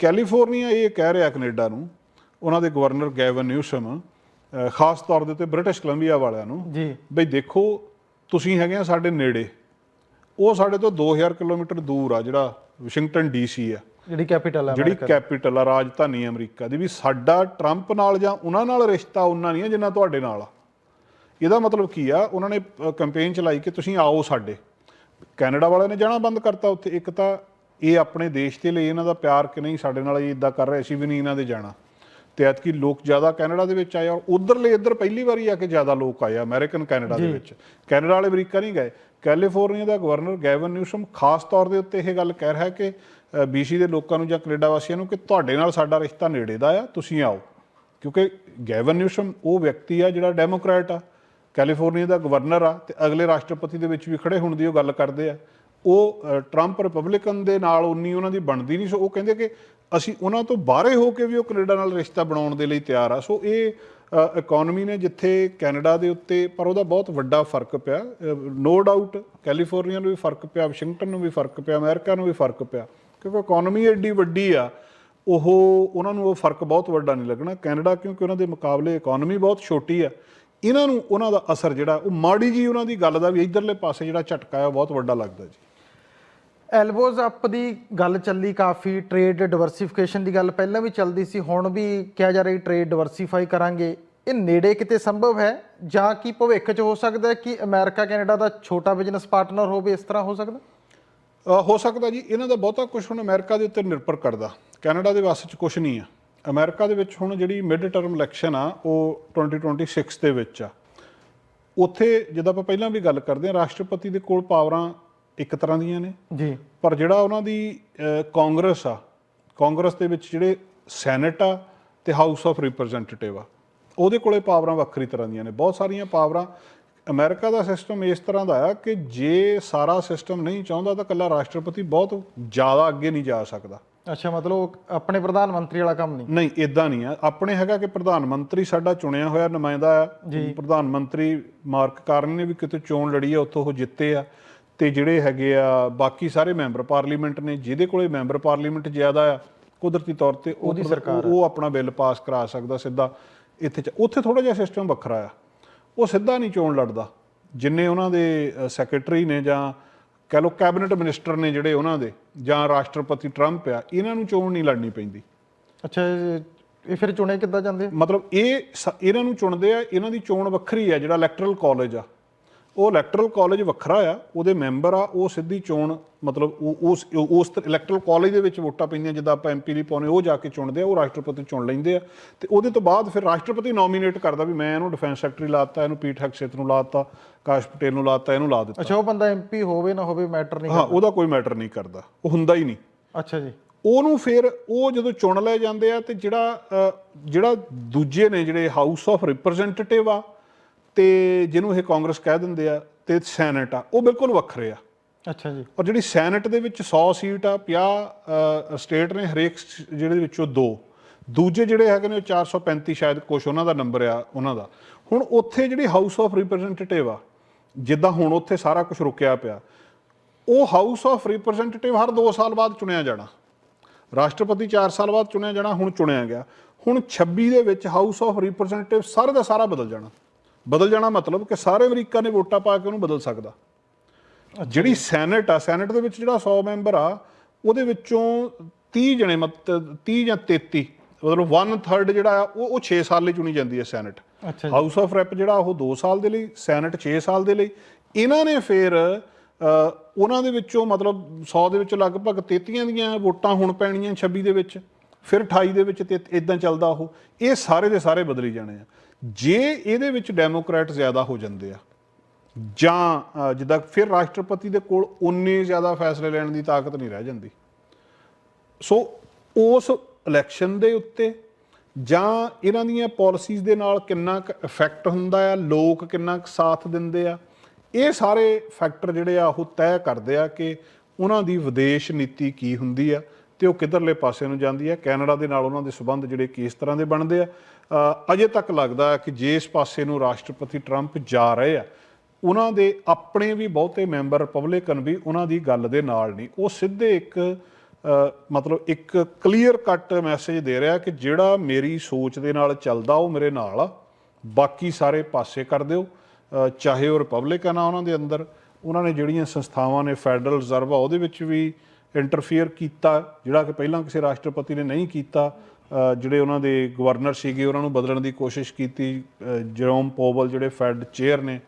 ਕੈਲੀਫੋਰਨੀਆ ਇਹ ਕਹਿ ਰਿਹਾ ਕੈਨੇਡਾ ਨੂੰ ਉਹਨਾਂ ਦੇ ਗਵਰਨਰ ਗੈਵਨ ਨਿਊਸਮ ਖਾਸ ਤੌਰ ਦੇ ਉੱਤੇ ਬ੍ਰਿਟਿਸ਼ ਕੋਲੰਬੀਆ ਵਾਲਿਆਂ ਨੂੰ ਜੀ। ਬਈ ਦੇਖੋ ਤੁਸੀਂ ਹੈਗੇ ਆ ਸਾਡੇ ਨੇੜੇ ਉਹ ਸਾਡੇ ਤੋਂ 2000 ਕਿਲੋਮੀਟਰ ਦੂਰ ਆ ਜਿਹੜਾ ਵਾਸ਼ਿੰਗਟਨ ਡੀਸੀ ਆ। ਜਿਹੜੀ ਕੈਪੀਟਲ ਹੈ ਜਿਹੜੀ ਕੈਪੀਟਲ ਆ ਰਾਜਧਾਨੀ ਅਮਰੀਕਾ ਦੀ ਵੀ ਸਾਡਾ ਟਰੰਪ ਨਾਲ ਜਾਂ ਉਹਨਾਂ ਨਾਲ ਰਿਸ਼ਤਾ ਉਹਨਾਂ ਨਹੀਂ ਆ ਜਿੰਨਾ ਤੁਹਾਡੇ ਨਾਲ ਆ। ਇਹਦਾ ਮਤਲਬ ਕੀ ਆ ਉਹਨਾਂ ਨੇ ਕੈਂਪੇਨ ਚਲਾਈ ਕਿ ਤੁਸੀਂ ਆਓ ਸਾਡੇ। ਕੈਨੇਡਾ ਵਾਲਿਆਂ ਨੇ ਜਾਣਾ ਬੰਦ ਕਰਤਾ ਉੱਥੇ ਇੱਕ ਤਾਂ ਇਹ ਆਪਣੇ ਦੇਸ਼ ਦੇ ਲਈ ਇਹਨਾਂ ਦਾ ਪਿਆਰ ਕਿ ਨਹੀਂ ਸਾਡੇ ਨਾਲ ਇਹ ਇਦਾਂ ਕਰ ਰਹੇ ਸੀ ਵੀ ਨਹੀਂ ਇਹਨਾਂ ਦੇ ਜਾਣਾ। ਤੇ ਐਤਕੀ ਲੋਕ ਜ਼ਿਆਦਾ ਕੈਨੇਡਾ ਦੇ ਵਿੱਚ ਆਏ ਔਰ ਉਧਰਲੇ ਇੱਧਰ ਪਹਿਲੀ ਵਾਰੀ ਆ ਕੇ ਜ਼ਿਆਦਾ ਲੋਕ ਆਏ ਅਮਰੀਕਨ ਕੈਨੇਡਾ ਦੇ ਵਿੱਚ। ਕੈਨੇਡਾ ਵਾਲੇ ਅਮਰੀਕਾ ਨਹੀਂ ਗਏ। ਕੈਲੀਫੋਰਨੀਆ ਦਾ ਗਵਰਨਰ ਗੈਵਨ ਨਿਊਸਮ ਖਾਸ ਤੌਰ ਦੇ ਉੱਤੇ ਇਹ ਗੱਲ ਕਹਿ ਰਿਹਾ ਕਿ ਬੀਸੀ ਦੇ ਲੋਕਾਂ ਨੂੰ ਜਾਂ ਕੈਨੇਡਾ ਵਾਸੀਆਂ ਨੂੰ ਕਿ ਤੁਹਾਡੇ ਨਾਲ ਸਾਡਾ ਰਿਸ਼ਤਾ ਨੇੜੇ ਦਾ ਆ ਤੁਸੀਂ ਆਓ। ਕਿਉਂਕਿ ਗੈਵਨ ਨਿਊਸਮ ਉਹ ਵਿਅਕਤੀ ਆ ਜਿਹੜਾ ਡੈਮੋਕ੍ਰੈਟ ਆ ਕੈਲੀਫੋਰਨੀਆ ਦਾ ਗਵਰਨਰ ਆ ਤੇ ਅਗਲੇ ਰਾਸ਼ਟਰਪਤੀ ਦੇ ਵਿੱਚ ਵੀ ਖੜੇ ਹੋਣ ਦੀ ਉਹ ਗੱਲ ਕਰਦੇ ਆ। ਉਹ ਟਰੰਪ ਰਿਪਬਲਿਕਨ ਦੇ ਨਾਲ ਉਨੀ ਉਹਨਾਂ ਦੀ ਬਣਦੀ ਨਹੀਂ, ਸੋ ਉਹ ਕਹਿੰਦੇ ਕਿ ਅਸੀਂ ਉਹਨਾਂ ਤੋਂ ਬਾਹਰੇ ਹੋ ਕੇ ਵੀ ਉਹ ਕੈਨੇਡਾ ਨਾਲ ਰਿਸ਼ਤਾ ਬਣਾਉਣ ਦੇ ਲਈ ਤਿਆਰ ਆ। ਸੋ ਇਹ ਇਕਨੋਮੀ ਨੇ ਜਿੱਥੇ ਕੈਨੇਡਾ ਦੇ ਉੱਤੇ, ਪਰ ਉਹਦਾ ਬਹੁਤ ਵੱਡਾ ਫ਼ਰਕ ਪਿਆ ਨੋ ਡਾਊਟ ਕੈਲੀਫੋਰਨੀਆ ਨੂੰ ਵੀ ਫ਼ਰਕ ਪਿਆ ਵਾਸ਼ਿੰਗਟਨ ਨੂੰ ਵੀ ਫ਼ਰਕ ਪਿਆ ਅਮਰੀਕਾ ਨੂੰ ਵੀ ਫ਼ਰਕ ਪਿਆ, ਕਿਉਂਕਿ ਇਕਨੋਮੀ ਐਡੀ ਵੱਡੀ ਆ, ਉਹ, ਉਹਨਾਂ ਨੂੰ ਉਹ ਫ਼ਰਕ ਬਹੁਤ ਵੱਡਾ ਨਹੀਂ ਲੱਗਣਾ। ਕੈਨੇਡਾ ਕਿਉਂਕਿ ਉਹਨਾਂ ਦੇ ਮੁਕਾਬਲੇ ਇਕਨੋਮੀ ਬਹੁਤ ਛੋਟੀ ਆ, ਇਹਨਾਂ ਨੂੰ ਉਹਨਾਂ ਦਾ ਅਸਰ ਜਿਹੜਾ, ਉਹ ਮਾੜੀ ਜੀ ਉਹਨਾਂ ਦੀ ਗੱਲ ਦਾ ਵੀ ਇਧਰਲੇ ਪਾਸੇ ਜਿਹੜਾ ਝਟਕਾ ਆ, ਉਹ ਬਹੁਤ ਵੱਡਾ ਲੱਗਦਾ ਜੀ। ਐਲਬੋਜ਼ ਅਪ ਦੀ ਗੱਲ ਚੱਲੀ ਕਾਫੀ ਟ੍ਰੇਡ ਡਿਵਰਸਿਫਿਕੇਸ਼ਨ ਦੀ ਗੱਲ ਪਹਿਲਾਂ ਵੀ ਚੱਲਦੀ ਸੀ, ਹੁਣ ਵੀ ਕਿਹਾ ਜਾ ਰਿਹਾ ਟ੍ਰੇਡ ਡਿਵਰਸਿਫਾਈ ਕਰਾਂਗੇ। ਇਹ ਨੇੜੇ ਕਿਤੇ ਸੰਭਵ ਹੈ? ਜਾਂ ਕਿ ਭਵਿੱਖ 'ਚ ਹੋ ਸਕਦਾ ਹੈ ਕਿ ਅਮਰੀਕਾ, ਕੈਨੇਡਾ ਦਾ ਛੋਟਾ ਬਿਜ਼ਨਸ ਪਾਰਟਨਰ ਹੋਵੇ, ਇਸ ਤਰ੍ਹਾਂ ਹੋ ਸਕਦਾ? ਹੋ ਸਕਦਾ ਜੀ। ਇਹਨਾਂ ਦਾ ਬਹੁਤਾ ਕੁਝ ਹੁਣ ਅਮਰੀਕਾ ਦੇ ਉੱਤੇ ਨਿਰਭਰ ਕਰਦਾ। ਕੈਨੇਡਾ ਦੇ ਵਾਸਤੇ ਚ ਕੁਝ ਨਹੀਂ ਆ। ਅਮਰੀਕਾ ਦੇ ਵਿੱਚ ਹੁਣ ਜਿਹੜੀ ਮਿਡ ਟਰਮ ਇਲੈਕਸ਼ਨ ਆ, ਉਹ 2026 ਦੇ ਵਿੱਚ ਆ। ਉੱਥੇ, ਜਦੋਂ ਆਪਾਂ ਪਹਿਲਾਂ ਵੀ ਗੱਲ ਕਰਦੇ ਆ ਰਾਸ਼ਟਰਪਤੀ ਦੇ ਕੋਲ ਪਾਵਰਾਂ ਇੱਕ ਤਰ੍ਹਾਂ ਦੀਆਂ ਨੇ। ਜੀ। ਪਰ ਜਿਹੜਾ ਉਹਨਾਂ ਦੀ ਕਾਂਗਰਸ ਆ ਕਾਂਗਰਸ ਦੇ ਵਿੱਚ ਜਿਹੜੇ ਸੈਨੇਟ ਆ ਤੇ ਹਾਊਸ ਆਫ ਰਿਪਰੈਜ਼ੈਂਟੇਟਿਵ ਆ ਉਹਦੇ ਕੋਲੇ ਪਾਵਰਾਂ ਵੱਖਰੀ ਤਰ੍ਹਾਂ ਦੀਆਂ ਨੇ। ਬਹੁਤ ਸਾਰੀਆਂ ਪਾਵਰਾਂ ਅਮਰੀਕਾ ਦਾ ਸਿਸਟਮ ਇਸ ਤਰ੍ਹਾਂ ਦਾ ਆ ਕਿ ਜੇ ਸਾਰਾ ਸਿਸਟਮ ਨਹੀਂ ਚਾਹੁੰਦਾ ਤਾਂ ਕੱਲਾ ਰਾਸ਼ਟਰਪਤੀ ਬਹੁਤ ਜ਼ਿਆਦਾ ਅੱਗੇ ਨਹੀਂ ਜਾ ਸਕਦਾ। ਅੱਛਾ ਮਤਲਬ ਆਪਣੇ ਪ੍ਰਧਾਨ ਮੰਤਰੀ ਵਾਲਾ ਕੰਮ ਨਹੀਂ? ਨਹੀਂ ਇਦਾਂ ਨਹੀਂ ਆ। ਆਪਣੇ ਹੈਗਾ ਕਿ ਪ੍ਰਧਾਨ ਮੰਤਰੀ ਸਾਡਾ ਚੁਣਿਆ ਹੋਇਆ ਨੁਮਾਇੰਦਾ ਆ। ਪ੍ਰਧਾਨ ਮੰਤਰੀ ਮਾਰਕ ਕਾਰਨ ਨੇ ਵੀ ਕਿਤੇ ਚੋਣ ਲੜੀ ਆ ਉੱਥੋਂ ਉਹ ਜਿੱਤੇ ਆ। ਤੇ ਜਿਹੜੇ ਹੈਗੇ ਆ ਬਾਕੀ ਸਾਰੇ ਮੈਂਬਰ ਪਾਰਲੀਮੈਂਟ ਨੇ ਜਿਹਦੇ ਕੋਲੇ ਮੈਂਬਰ ਪਾਰਲੀਮੈਂਟ ਜ਼ਿਆਦਾ ਆ ਕੁਦਰਤੀ ਤੌਰ ਤੇ ਉਹ ਪ੍ਰਧਾਨ- ਉਹ ਆਪਣਾ ਬਿੱਲ ਪਾਸ ਕਰਾ ਸਕਦਾ ਸਿੱਧਾ ਇੱਥੇ ਚ- ਉੱਥੇ ਥੋੜਾ ਜਿਹਾ ਸਿਸਟਮ ਵੱਖਰਾ ਆ। ਉਹ ਸਿੱਧਾ ਨਹੀਂ ਚੋਣ ਲੜਦਾ। ਜਿੰਨੇ ਉਹਨਾਂ ਦੇ ਸੈਕਟਰੀ ਨੇ ਜਾਂ ਕਹਿ ਲਓ ਕੈਬਨਿਟ ਮਿਨਿਸਟਰ ਨੇ ਜਿਹੜੇ ਉਹਨਾਂ ਦੇ ਜਾਂ ਰਾਸ਼ਟਰਪਤੀ ਟਰੰਪ ਆ ਇਹਨਾਂ ਨੂੰ ਚੋਣ ਨਹੀਂ ਲੜਨੀ ਪੈਂਦੀ। ਅੱਛਾ ਇਹ- ਫਿਰ ਚੁਣੇ ਕਿੱਦਾਂ ਜਾਂਦੇ? ਮਤਲਬ ਇਹ ਇਹਨਾਂ ਨੂੰ ਚੁਣਦੇ ਆ ਇਹਨਾਂ ਦੀ ਚੋਣ ਵੱਖਰੀ ਆ ਜਿਹੜਾ ਇਲੈਕਟਰਲ ਕਾਲਜ ਆ। ਉਹ ਇਲੈਕਟਰਲ ਕਾਲਜ ਵੱਖਰਾ ਆ ਉਹਦੇ ਮੈਂਬਰ ਆ ਉਹ ਸਿੱਧੀ ਚੋਣ ਮਤਲਬ ਉਹ ਉਸ ਉਸ ਇਲੈਕਟਰਲ ਕਾਲਜ ਦੇ ਵਿੱਚ ਵੋਟਾਂ ਪੈਂਦੀਆਂ ਜਿੱਦਾਂ ਆਪਾਂ ਐਮਪੀ ਲਈ ਪਾਉਨੇ ਉਹ ਜਾ ਕੇ ਚੁਣਦੇ ਆ ਉਹ ਰਾਸ਼ਟਰਪਤੀ ਚੁਣ ਲੈਂਦੇ ਆ। ਤੇ ਉਹਦੇ ਤੋਂ ਬਾਅਦ ਫਿਰ ਰਾਸ਼ਟਰਪਤੀ ਨੋਮੀਨੇਟ ਕਰਦਾ ਵੀ ਮੈਂ ਇਹਨੂੰ ਡਿਫੈਂਸ ਸੈਕਟਰੀ ਲਾਤਾ ਇਹਨੂੰ ਪੀਟ ਹੈਕਸੇਤ ਨੂੰ ਲਾਤਾ ਕਾਸ਼ ਪਟੇਲ ਨੂੰ ਲਾਤਾ ਇਹਨੂੰ ਲਾ ਦਿੱਤਾ। ਅੱਛਾ ਉਹ ਬੰਦਾ ਐਮਪੀ ਹੋਵੇ ਨਾ ਹੋਵੇ ਮੈਟਰ ਨਹੀਂ ਹਾਂ ਉਹਦਾ ਕੋਈ ਮੈਟਰ ਨਹੀਂ ਕਰਦਾ ਉਹ ਹੁੰਦਾ ਹੀ ਨਹੀਂ। ਅੱਛਾ ਜੀ। ਉਹਨੂੰ ਫਿਰ ਉਹ ਜਦੋਂ ਚੁਣ ਲਏ ਜਾਂਦੇ ਆ ਤੇ ਜਿਹੜਾ ਜਿਹੜਾ ਦੂਜੇ ਨੇ ਜਿਹੜੇ ਹਾਊਸ ਆਫ ਰਿਪਰੈਜ਼ੈਂਟੇਟਿਵ ਆ ਤੇ ਜਿਹਨੂੰ ਇਹ ਕਾਂਗਰਸ ਕਹਿ ਦਿੰਦੇ ਆ ਤੇ ਸੈਨੇਟ ਆ ਉਹ ਬਿਲਕੁਲ ਵੱਖਰੇ ਆ। ਅੱਛਾ ਜੀ। ਔਰ ਜਿਹੜੀ ਸੈਨੇਟ ਦੇ ਵਿੱਚ 100 ਸੀਟ ਆ 50 ਸਟੇਟ ਨੇ ਹਰੇਕ ਜਿਹੜੇ ਵਿੱਚੋਂ ਦੋ। ਦੂਜੇ ਜਿਹੜੇ ਹੈਗੇ ਨੇ ਉਹ 435 ਸ਼ਾਇਦ ਕੁਛ ਉਹਨਾਂ ਦਾ ਨੰਬਰ ਆ ਉਹਨਾਂ ਦਾ। ਹੁਣ ਉੱਥੇ ਜਿਹੜੀ ਹਾਊਸ ਆਫ ਰਿਪਰੈਜ਼ੈਂਟੇਟਿਵ ਆ ਜਿੱਦਾਂ ਹੁਣ ਉੱਥੇ ਸਾਰਾ ਕੁਝ ਰੁਕਿਆ ਪਿਆ ਉਹ ਹਾਊਸ ਆਫ ਰਿਪਰੈਜ਼ੈਂਟੇਟਿਵ ਹਰ 2 ਸਾਲ ਬਾਅਦ ਚੁਣਿਆ ਜਾਣਾ। ਰਾਸ਼ਟਰਪਤੀ 4 ਸਾਲ ਬਾਅਦ ਚੁਣਿਆ ਜਾਣਾ ਹੁਣ ਚੁਣਿਆ ਗਿਆ। ਹੁਣ 26 ਦੇ ਵਿੱਚ ਹਾਊਸ ਆਫ ਰਿਪਰੈਜ਼ੈਂਟੇਟਿਵ ਸਾਰੇ ਦਾ ਸਾਰਾ ਬਦਲ ਜਾਣਾ। ਬਦਲ ਜਾਣਾ ਮਤਲਬ ਕਿ ਸਾਰੇ ਅਮਰੀਕਾ ਨੇ ਵੋਟਾਂ ਪਾ ਕੇ ਉਹਨੂੰ ਬਦਲ ਸਕਦਾ। ਜਿਹੜੀ ਸੈਨੇਟ ਆ ਸੈਨੇਟ ਦੇ ਵਿੱਚ ਜਿਹੜਾ 100 ਮੈਂਬਰ ਆ ਉਹਦੇ ਵਿੱਚੋਂ 30 ਜਣੇ ਮਤ 30 ਜਾਂ 33 ਮਤਲਬ 1/3 ਜਿਹੜਾ ਆ ਉਹ ਉਹ 6 ਸਾਲ ਲਈ ਚੁਣੀ ਜਾਂਦੀ ਹੈ ਸੈਨੇਟ। ਹਾਊਸ ਆਫ ਰੈਪ ਜਿਹੜਾ ਉਹ 2 ਸਾਲ ਦੇ ਲਈ ਸੈਨੇਟ 6 ਸਾਲ ਦੇ ਲਈ। ਇਹਨਾਂ ਨੇ ਫਿਰ ਉਹਨਾਂ ਦੇ ਵਿੱਚੋਂ ਮਤਲਬ 100 ਦੇ ਵਿੱਚੋਂ ਲਗਭਗ 33 ਦੀਆਂ ਵੋਟਾਂ ਹੁਣ ਪੈਣੀਆਂ 26 ਦੇ ਵਿੱਚ ਫਿਰ 28 ਦੇ ਵਿੱਚ ਤੇ ਇਦਾਂ ਚੱਲਦਾ ਉਹ। ਇਹ ਸਾਰੇ ਦੇ ਸਾਰੇ ਬਦਲੀ ਜਾਣੇ ਆ। ਜੇ ਇਹਦੇ ਵਿੱਚ ਡੈਮੋਕ੍ਰੈਟ ਜ਼ਿਆਦਾ ਹੋ ਜਾਂਦੇ ਆ, ਜਾਂ ਜਿੱਦਾਂ ਫਿਰ ਰਾਸ਼ਟਰਪਤੀ ਦੇ ਕੋਲ ਉਨੇ ਜ਼ਿਆਦਾ ਫੈਸਲੇ ਲੈਣ ਦੀ ਤਾਕਤ ਨਹੀਂ ਰਹਿ ਜਾਂਦੀ। ਸੋ ਉਸ ਇਲੈਕਸ਼ਨ ਦੇ ਉੱਤੇ ਜਾਂ ਇਹਨਾਂ ਦੀਆਂ ਪਾਲਿਸੀਜ਼ ਦੇ ਨਾਲ ਕਿੰਨਾ ਕੁ ਇਫੈਕਟ ਹੁੰਦਾ ਆ, ਲੋਕ ਕਿੰਨਾ ਕੁ ਸਾਥ ਦਿੰਦੇ ਆ, ਇਹ ਸਾਰੇ ਫੈਕਟਰ ਜਿਹੜੇ ਆ ਉਹ ਤੈਅ ਕਰਦੇ ਆ ਕਿ ਉਹਨਾਂ ਦੀ ਵਿਦੇਸ਼ ਨੀਤੀ ਕੀ ਹੁੰਦੀ ਆ। ਤੇ ਉਹ ਕਿੱਧਰਲੇ ਪਾਸੇ ਨੂੰ ਜਾਂਦੀ ਹੈ? ਕੈਨੇਡਾ ਦੇ ਨਾਲ ਉਹਨਾਂ ਦੇ ਸਬੰਧ ਜਿਹੜੇ ਕਿਸ ਤਰ੍ਹਾਂ ਦੇ ਬਣਦੇ ਆ। ਅਜੇ ਤੱਕ ਲੱਗਦਾ ਕਿ ਜਿਸ ਪਾਸੇ ਨੂੰ ਰਾਸ਼ਟਰਪਤੀ ਟਰੰਪ ਜਾ ਰਹੇ ਆ, ਉਹਨਾਂ ਦੇ ਆਪਣੇ ਵੀ ਬਹੁਤੇ ਮੈਂਬਰ ਰਿਪਬਲਿਕਨ ਵੀ ਉਹਨਾਂ ਦੀ ਗੱਲ ਦੇ ਨਾਲ ਨਹੀਂ। ਉਹ ਸਿੱਧੇ ਇੱਕ ਮਤਲਬ ਇੱਕ ਕਲੀਅਰ ਕੱਟ ਮੈਸੇਜ ਦੇ ਰਿਹਾ ਕਿ ਜਿਹੜਾ ਮੇਰੀ ਸੋਚ ਦੇ ਨਾਲ ਚੱਲਦਾ, ਉਹ ਮੇਰੇ ਨਾਲ ਆ। ਬਾਕੀ ਸਾਰੇ ਪਾਸੇ ਕਰ ਦਿਓ। ਚਾਹੇ ਉਹ ਰਿਪਬਲਿਕਨ ਆ ਉਹਨਾਂ ਦੇ ਅੰਦਰ। ਉਹਨਾਂ ਨੇ ਜਿਹੜੀਆਂ ਸੰਸਥਾਵਾਂ ਨੇ ਫੈਡਰਲ ਰਿਜ਼ਰਵ ਆ, ਉਹਦੇ ਵਿੱਚ ਵੀ ਇੰਟਰਫੀਅਰ ਕੀਤਾ ਜਿਹੜਾ ਕਿ ਪਹਿਲਾਂ ਕਿਸੇ ਰਾਸ਼ਟਰਪਤੀ ਨੇ ਨਹੀਂ ਕੀਤਾ ਜਿਹੜੇ ਉਹਨਾਂ ਦੇ ਗਵਰਨਰ ਸੀਗੇ ਉਹਨਾਂ ਨੂੰ ਬਦਲਣ ਦੀ ਕੋਸ਼ਿਸ਼ ਕੀਤੀ ਅ, ਜਰੋਮ ਪੋਵਲ ਜਿਹੜੇ ਫੈਡ ਚੇਅਰ ਨੇ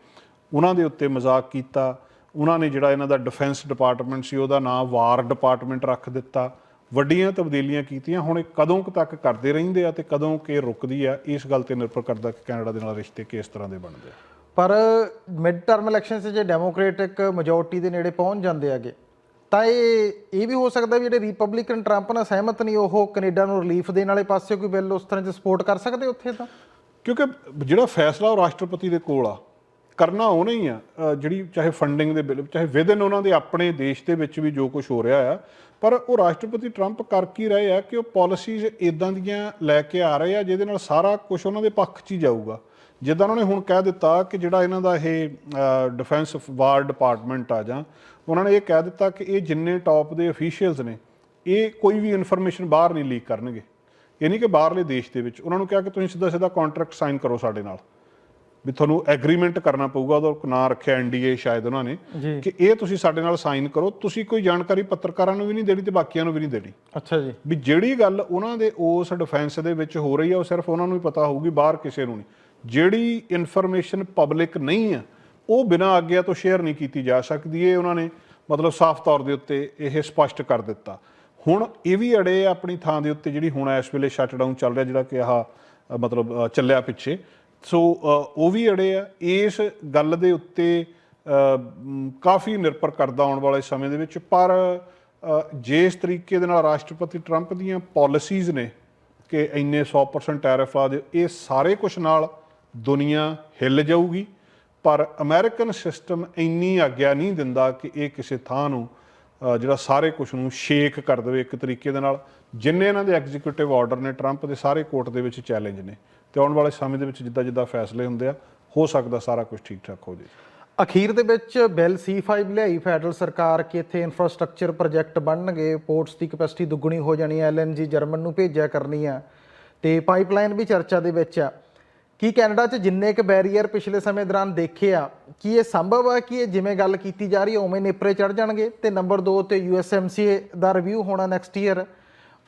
ਉਹਨਾਂ ਦੇ ਉੱਤੇ ਮਜ਼ਾਕ ਕੀਤਾ ਉਹਨਾਂ ਨੇ ਜਿਹੜਾ ਇਹਨਾਂ ਦਾ ਡਿਫੈਂਸ ਡਿਪਾਰਟਮੈਂਟ ਸੀ ਉਹਦਾ ਨਾਮ ਵਾਰ ਡਿਪਾਰਟਮੈਂਟ ਰੱਖ ਦਿੱਤਾ ਵੱਡੀਆਂ ਤਬਦੀਲੀਆਂ ਕੀਤੀਆਂ ਹੁਣ ਇਹ ਕਦੋਂ ਤੱਕ ਕਰਦੇ ਰਹਿੰਦੇ ਆ ਤੇ ਕਦੋਂ ਕਿ ਰੁਕਦੀ ਆ ਇਸ ਗੱਲ ਤੇ ਨਿਰਭਰ ਕਰਦਾ ਕਿ ਕੈਨੇਡਾ ਦੇ ਨਾਲ ਰਿਸ਼ਤੇ ਕਿਸ ਤਰ੍ਹਾਂ ਦੇ ਬਣਦੇ ਆ। ਪਰ ਮਿਡ ਟਰਮ ਇਲੈਕਸ਼ਨ 'ਚ ਜੇ ਡੈਮੋਕ੍ਰੈਟਿਕ ਮੈਜੋਰਟੀ ਦੇ ਨੇੜੇ ਪਹੁੰਚ ਜਾਂਦੇ ਆਗੇ ਤਾਂ ਇਹ ਇਹ ਵੀ ਹੋ ਸਕਦਾ ਵੀ ਜਿਹੜੇ ਰਿਪਬਲਿਕਨ ਟਰੰਪ ਨਾਲ ਸਹਿਮਤ ਨਹੀਂ, ਉਹ ਕੈਨੇਡਾ ਨੂੰ ਰਿਲੀਫ ਦੇਣ ਵਾਲੇ ਪਾਸੇ ਕੋਈ ਬਿੱਲ ਉਸ ਤਰ੍ਹਾਂ 'ਚ ਸਪੋਰਟ ਕਰ ਸਕਦੇ ਉੱਥੇ ਤਾਂ? ਕਿਉਂਕਿ ਜਿਹੜਾ ਫੈਸਲਾ ਉਹ ਰਾਸ਼ਟਰਪਤੀ ਦੇ ਕੋਲ ਆ। ਕਰਨਾ ਉਹਨੇ ਹੀ ਆ। ਜਿਹੜੀ ਚਾਹੇ ਫੰਡਿੰਗ ਦੇ ਬਿੱਲ, ਚਾਹੇ ਵਿਦਨ ਉਹਨਾਂ ਦੇ ਆਪਣੇ ਦੇਸ਼ ਦੇ ਵਿੱਚ ਵੀ ਜੋ ਕੁਝ ਹੋ ਰਿਹਾ ਆ ਪਰ ਉਹ ਰਾਸ਼ਟਰਪਤੀ ਟਰੰਪ ਕਰ ਕੀ ਰਹੇ ਆ ਕਿ ਉਹ ਪਾਲਿਸੀਜ਼ ਇਦਾਂ ਦੀਆਂ ਲੈ ਕੇ ਆ ਰਹੇ ਆ ਜਿਹਦੇ ਨਾਲ ਸਾਰਾ ਕੁਝ ਉਹਨਾਂ ਦੇ ਪੱਖ 'ਚ ਹੀ ਜਾਊਗਾ। ਜਿੱਦਾਂ ਉਹਨਾਂ ਨੇ ਹੁਣ ਕਹਿ ਦਿੱਤਾ ਕਿ ਜਿਹੜਾ ਇਹਨਾਂ ਦਾ ਇਹ ਡਿਫੈਂਸ ਵਾਰ ਡਿਪਾਰਟਮੈਂਟ ਆ ਜਾਂ, ਉਹਨਾਂ ਨੇ ਇਹ ਕਹਿ ਦਿੱਤਾ ਕਿ ਇਹ ਜਿੰਨੇ ਟੌਪ ਦੇ ਅਫੀਸ਼ੀਅਲਸ ਨੇ, ਇਹ ਕੋਈ ਵੀ ਇਨਫੋਰਮੇਸ਼ਨ ਬਾਹਰ ਨਹੀਂ ਲੀਕ ਕਰਨਗੇ। ਇਹ ਨਹੀਂ ਕਿ ਬਾਹਰਲੇ ਦੇਸ਼ ਦੇ ਵਿੱਚ। ਉਹਨਾਂ ਨੂੰ ਕਿਹਾ ਕਿ ਤੁਸੀਂ ਸਿੱਧਾ ਸਿੱਧਾ ਕੰਟਰੈਕਟ ਸਾਈਨ ਕਰੋ ਸਾਡੇ ਨਾਲ। ਵੀ ਤੁਹਾਨੂੰ ਐਗਰੀਮੈਂਟ ਕਰਨਾ ਪਊਗਾ ਉਹਦਾ ਨਾਂ ਰੱਖਿਆ ਐਨਡੀਏ ਸ਼ਾਇਦ ਉਹਨਾਂ ਨੇ ਕਿ ਇਹ ਤੁਸੀਂ ਸਾਡੇ ਨਾਲ ਸਾਈਨ ਕਰੋ ਤੁਸੀਂ ਕੋਈ ਜਾਣਕਾਰੀ ਪੱਤਰਕਾਰਾਂ ਨੂੰ ਵੀ ਨਹੀਂ ਦੇਣੀ ਤੇ ਬਾਕੀਆਂ ਨੂੰ ਵੀ ਨਹੀਂ ਦੇਣੀ। ਅੱਛਾ ਜੀ। ਵੀ ਜਿਹੜੀ ਗੱਲ ਉਹਨਾਂ ਦੇ ਉਸ ਡਿਫੈਂਸ ਦੇ ਵਿੱਚ ਹੋ ਰਹੀ ਆ ਉਹ ਸਿਰਫ ਉਹਨਾਂ ਨੂੰ ਹੀ ਪਤਾ ਹੋਊਗੀ ਬਾਹਰ ਕਿਸੇ ਨੂੰ ਨਹੀਂ। ਜਿਹੜੀ ਇਨਫੋਰਮੇਸ਼ਨ ਪਬਲਿਕ ਨਹੀਂ ਆ ਉਹ ਬਿਨਾਂ ਆਗਿਆ ਤੋਂ ਸ਼ੇਅਰ ਨਹੀਂ ਕੀਤੀ ਜਾ ਸਕਦੀ ਇਹ ਉਹਨਾਂ ਨੇ ਮਤਲਬ ਸਾਫ਼ ਤੌਰ ਦੇ ਉੱਤੇ ਇਹ ਸਪਸ਼ਟ ਕਰ ਦਿੱਤਾ। ਹੁਣ ਇਹ ਵੀ ਅੜੇ ਆਪਣੀ ਥਾਂ ਦੇ ਉੱਤੇ ਜਿਹੜੀ ਹੁਣ ਇਸ ਵੇਲੇ ਸ਼ਟਡਾਊਨ ਚੱਲ ਰਿਹਾ ਜਿਹੜਾ ਕਿ ਆਹ ਮਤਲਬ ਚੱਲਿਆ ਪਿੱਛੇ ਸੋ ਉਹ ਵੀ ਅੜੇ ਆ ਇਸ ਗੱਲ ਦੇ ਉੱਤੇ ਕਾਫੀ ਨਿਰਭਰ ਕਰਦਾ ਆਉਣ ਵਾਲੇ ਸਮੇਂ ਦੇ ਵਿੱਚ। ਪਰ ਅ, ਜੇ ਇਸ ਤਰੀਕੇ ਦੇ ਨਾਲ ਰਾਸ਼ਟਰਪਤੀ ਟਰੰਪ ਦੀਆਂ ਪਾਲਿਸੀਜ਼ ਨੇ ਕਿ ਇੰਨੇ 100% ਟੈਰਿਫ ਲਾ ਦਿਓ ਇਹ ਸਾਰੇ ਕੁਝ ਨਾਲ ਦੁਨੀਆ ਹਿੱਲ ਜਾਊਗੀ। ਪਰ ਅਮਰੀਕਨ ਸਿਸਟਮ ਇੰਨੀ ਆਗਿਆ ਨਹੀਂ ਦਿੰਦਾ ਕਿ ਇਹ ਕਿਸੇ ਥਾਂ ਨੂੰ ਜਿਹੜਾ ਸਾਰੇ ਕੁਝ ਨੂੰ ਸ਼ੇਕ ਕਰ ਦੇਵੇ ਇੱਕ ਤਰੀਕੇ ਦੇ ਨਾਲ। ਜਿੰਨੇ ਇਹਨਾਂ ਦੇ ਐਗਜ਼ੀਕਿਊਟਿਵ ਆਰਡਰ ਨੇ ਟਰੰਪ ਦੇ ਸਾਰੇ ਕੋਰਟ ਦੇ ਵਿੱਚ ਚੈਲੰਜ ਨੇ। ਤੇ ਆਉਣ ਵਾਲੇ ਸਮੇਂ ਦੇ ਵਿੱਚ ਜਿੱਦਾਂ ਜਿੱਦਾਂ ਫੈਸਲੇ ਹੁੰਦੇ ਆ, ਹੋ ਸਕਦਾ ਸਾਰਾ ਕੁਝ ਠੀਕ ਠਾਕ ਹੋ ਜੇ। ਅਖੀਰ ਦੇ ਵਿੱਚ ਬਿੱਲ C5 ਲਿਆਈ ਫੈਡਰਲ ਸਰਕਾਰ ਕਿ ਇੱਥੇ ਇਨਫਰਾਸਟ੍ਰਕਚਰ ਪ੍ਰੋਜੈਕਟ ਬਣਨਗੇ ਪੋਰਟਸ ਦੀ ਕਪੈਸਿਟੀ ਦੁੱਗਣੀ ਹੋ ਜਾਣੀ ਹੈ LNG ਜਰਮਨ ਨੂੰ ਭੇਜਿਆ ਕਰਨੀ ਆ ਤੇ ਪਾਈਪਲਾਈਨ ਵੀ ਚਰਚਾ ਦੇ ਵਿੱਚ ਆ। ਕੀ ਕੈਨੇਡਾ 'ਚ ਜਿੰਨੇ ਕ ਬੈਰੀਅਰ ਪਿਛਲੇ ਸਮੇਂ ਦੌਰਾਨ ਦੇਖੇ ਆ, ਕੀ ਇਹ ਸੰਭਵ ਆ ਕਿ ਇਹ ਜਿਵੇਂ ਗੱਲ ਕੀਤੀ ਜਾ ਰਹੀ ਹੈ, ਉਵੇਂ ਨੇਪਰੇ ਚੜ ਜਾਣਗੇ? ਤੇ ਨੰਬਰ 2 ਤੇ USMCA ਦਾ ਰਿਵਿਊ ਹੋਣਾ ਨੈਕਸਟ ਈਅਰ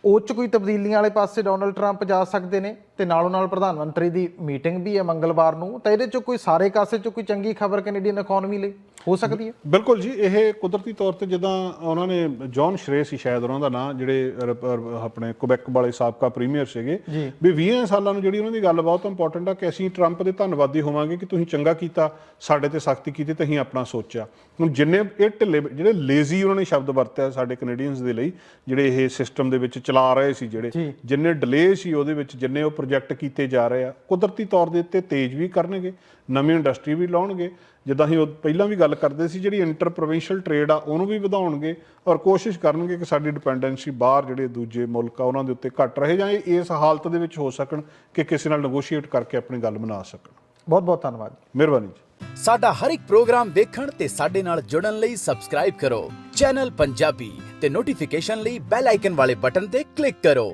ਉਹ 'ਚ ਕੋਈ ਤਬਦੀਲੀਆਂ ਵਾਲੇ ਪਾਸੇ ਡੋਨਲਡ ਟਰੰਪ ਜਾ ਸਕਦੇ ਨੇ ਤੇ ਨਾਲੋਂ ਨਾਲ ਪ੍ਰਧਾਨ ਮੰਤਰੀ ਦੀ ਮੀਟਿੰਗ ਵੀ ਹੈ ਮੰਗਲਵਾਰ ਨੂੰ, ਤਾਂ ਇਹਦੇ 'ਚ ਕੋਈ ਸਾਰੇ ਕਾਸੇ 'ਚ ਕੋਈ ਚੰਗੀ ਖਬਰ ਕੈਨੇਡੀਅਨ ਇਕਨੋਮੀ ਲਈ? ਹੋ ਸਕਦੀ ਹੈ ਬਿਲਕੁਲ ਜੀ ਇਹ ਕੁਦਰਤੀ ਤੌਰ ਤੇ ਜਦੋਂ ਉਹਨਾਂ ਨੇ ਜੌਨ ਸ਼ਰੇ ਸੀ ਸ਼ਾਇਦ ਉਹਨਾਂ ਦਾ ਨਾਂ ਜਿਹੜੇ ਆਪਣੇ ਕੁਬੈਕ ਵਾਲੇ ਸਾਬਕਾ ਪ੍ਰੀਮੀਅਰ ਸੀਗੇ। ਵੀ 20 ਸਾਲਾਂ ਨੂੰ ਜਿਹੜੀ ਉਹਨਾਂ ਦੀ ਗੱਲ ਬਹੁਤ ਇੰਪੋਰਟੈਂਟ ਆ ਕਿ ਅਸੀਂ ਟਰੰਪ ਦੇ ਧੰਨਵਾਦੀ ਹੋਵਾਂਗੇ ਕਿ ਤੁਸੀਂ ਚੰਗਾ ਕੀਤਾ ਸਾਡੇ ਤੇ ਸਖਤੀ ਕੀਤੀ ਤੇ ਅਸੀਂ ਆਪਣਾ ਸੋਚਿਆ ਹੁਣ ਜਿੰਨੇ ਇਹ ਢਿੱਲੇ ਜਿਹੜੇ ਲੇਜ਼ੀ ਉਹਨਾਂ ਨੇ ਸ਼ਬਦ ਵਰਤਿਆ ਸਾਡੇ ਕੈਨੇਡੀਅਨਸ ਦੇ ਲਈ ਜਿਹੜੇ ਇਹ ਸਿਸਟਮ ਦੇ ਵਿੱਚ ਚਲਾ ਰਹੇ ਸੀ ਜਿਹੜੇ। ਜਿੰਨੇ ਡਿਲੇ ਸੀ ਉਹਦੇ ਵਿੱਚ ਜਿੰਨੇ ਉਹ ਪ੍ਰੋਜੈਕਟ ਕੀਤੇ ਜਾ ਰਹੇ ਆ ਕੁਦਰਤੀ ਤੌਰ ਦੇ ਉੱਤੇ ਤੇਜ਼ ਵੀ ਕਰਨਗੇ ਨਵੀਂ ਇੰਡਸਟਰੀ ਵੀ ਲਾਉਣਗੇ। ਜਿੱਦਾਂ ਅਸੀਂ ਉਹ ਪਹਿਲਾਂ ਵੀ ਗੱਲ ਕਰਦੇ ਸੀ ਜਿਹੜੀ ਇੰਟਰ ਪ੍ਰੋਵਿੰਸ਼ੀਅਲ ਟ੍ਰੇਡ ਆ ਉਹਨੂੰ ਵੀ ਵਧਾਉਣਗੇ ਔਰ ਕੋਸ਼ਿਸ਼ ਕਰਨਗੇ ਕਿ ਸਾਡੀ ਡਿਪੈਂਡੈਂਸੀ ਬਾਹਰ ਜਿਹੜੇ ਦੂਜੇ ਮੁਲਕ ਆ ਉਹਨਾਂ ਦੇ ਉੱਤੇ ਘਟ ਰਹੇ ਜਾਂ ਇਹ ਇਸ ਹਾਲਤ ਦੇ ਵਿੱਚ ਹੋ ਸਕਣ ਕਿ ਕਿਸੇ ਨਾਲ ਨੈਗੋਸ਼ੀਏਟ ਕਰਕੇ ਆਪਣੀ ਗੱਲ ਮਨਾ ਸਕਣ। ਬਹੁਤ ਬਹੁਤ ਧੰਨਵਾਦ ਮਿਹਰਬਾਨੀ ਜੀ। ਸਾਡਾ ਹਰ ਇੱਕ ਪ੍ਰੋਗਰਾਮ ਵੇਖਣ ਤੇ ਸਾਡੇ ਨਾਲ ਜੁੜਨ ਲਈ ਸਬਸਕ੍ਰਾਈਬ ਕਰੋ। ਚੈਨਲ ਪੰਜਾਬੀ ਤੇ ਨੋਟੀਫਿਕੇਸ਼ਨ ਲਈ ਬੈਲ ਆਈਕਨ ਵਾਲੇ ਬਟਨ ਤੇ ਕਲਿੱਕ ਕਰੋ।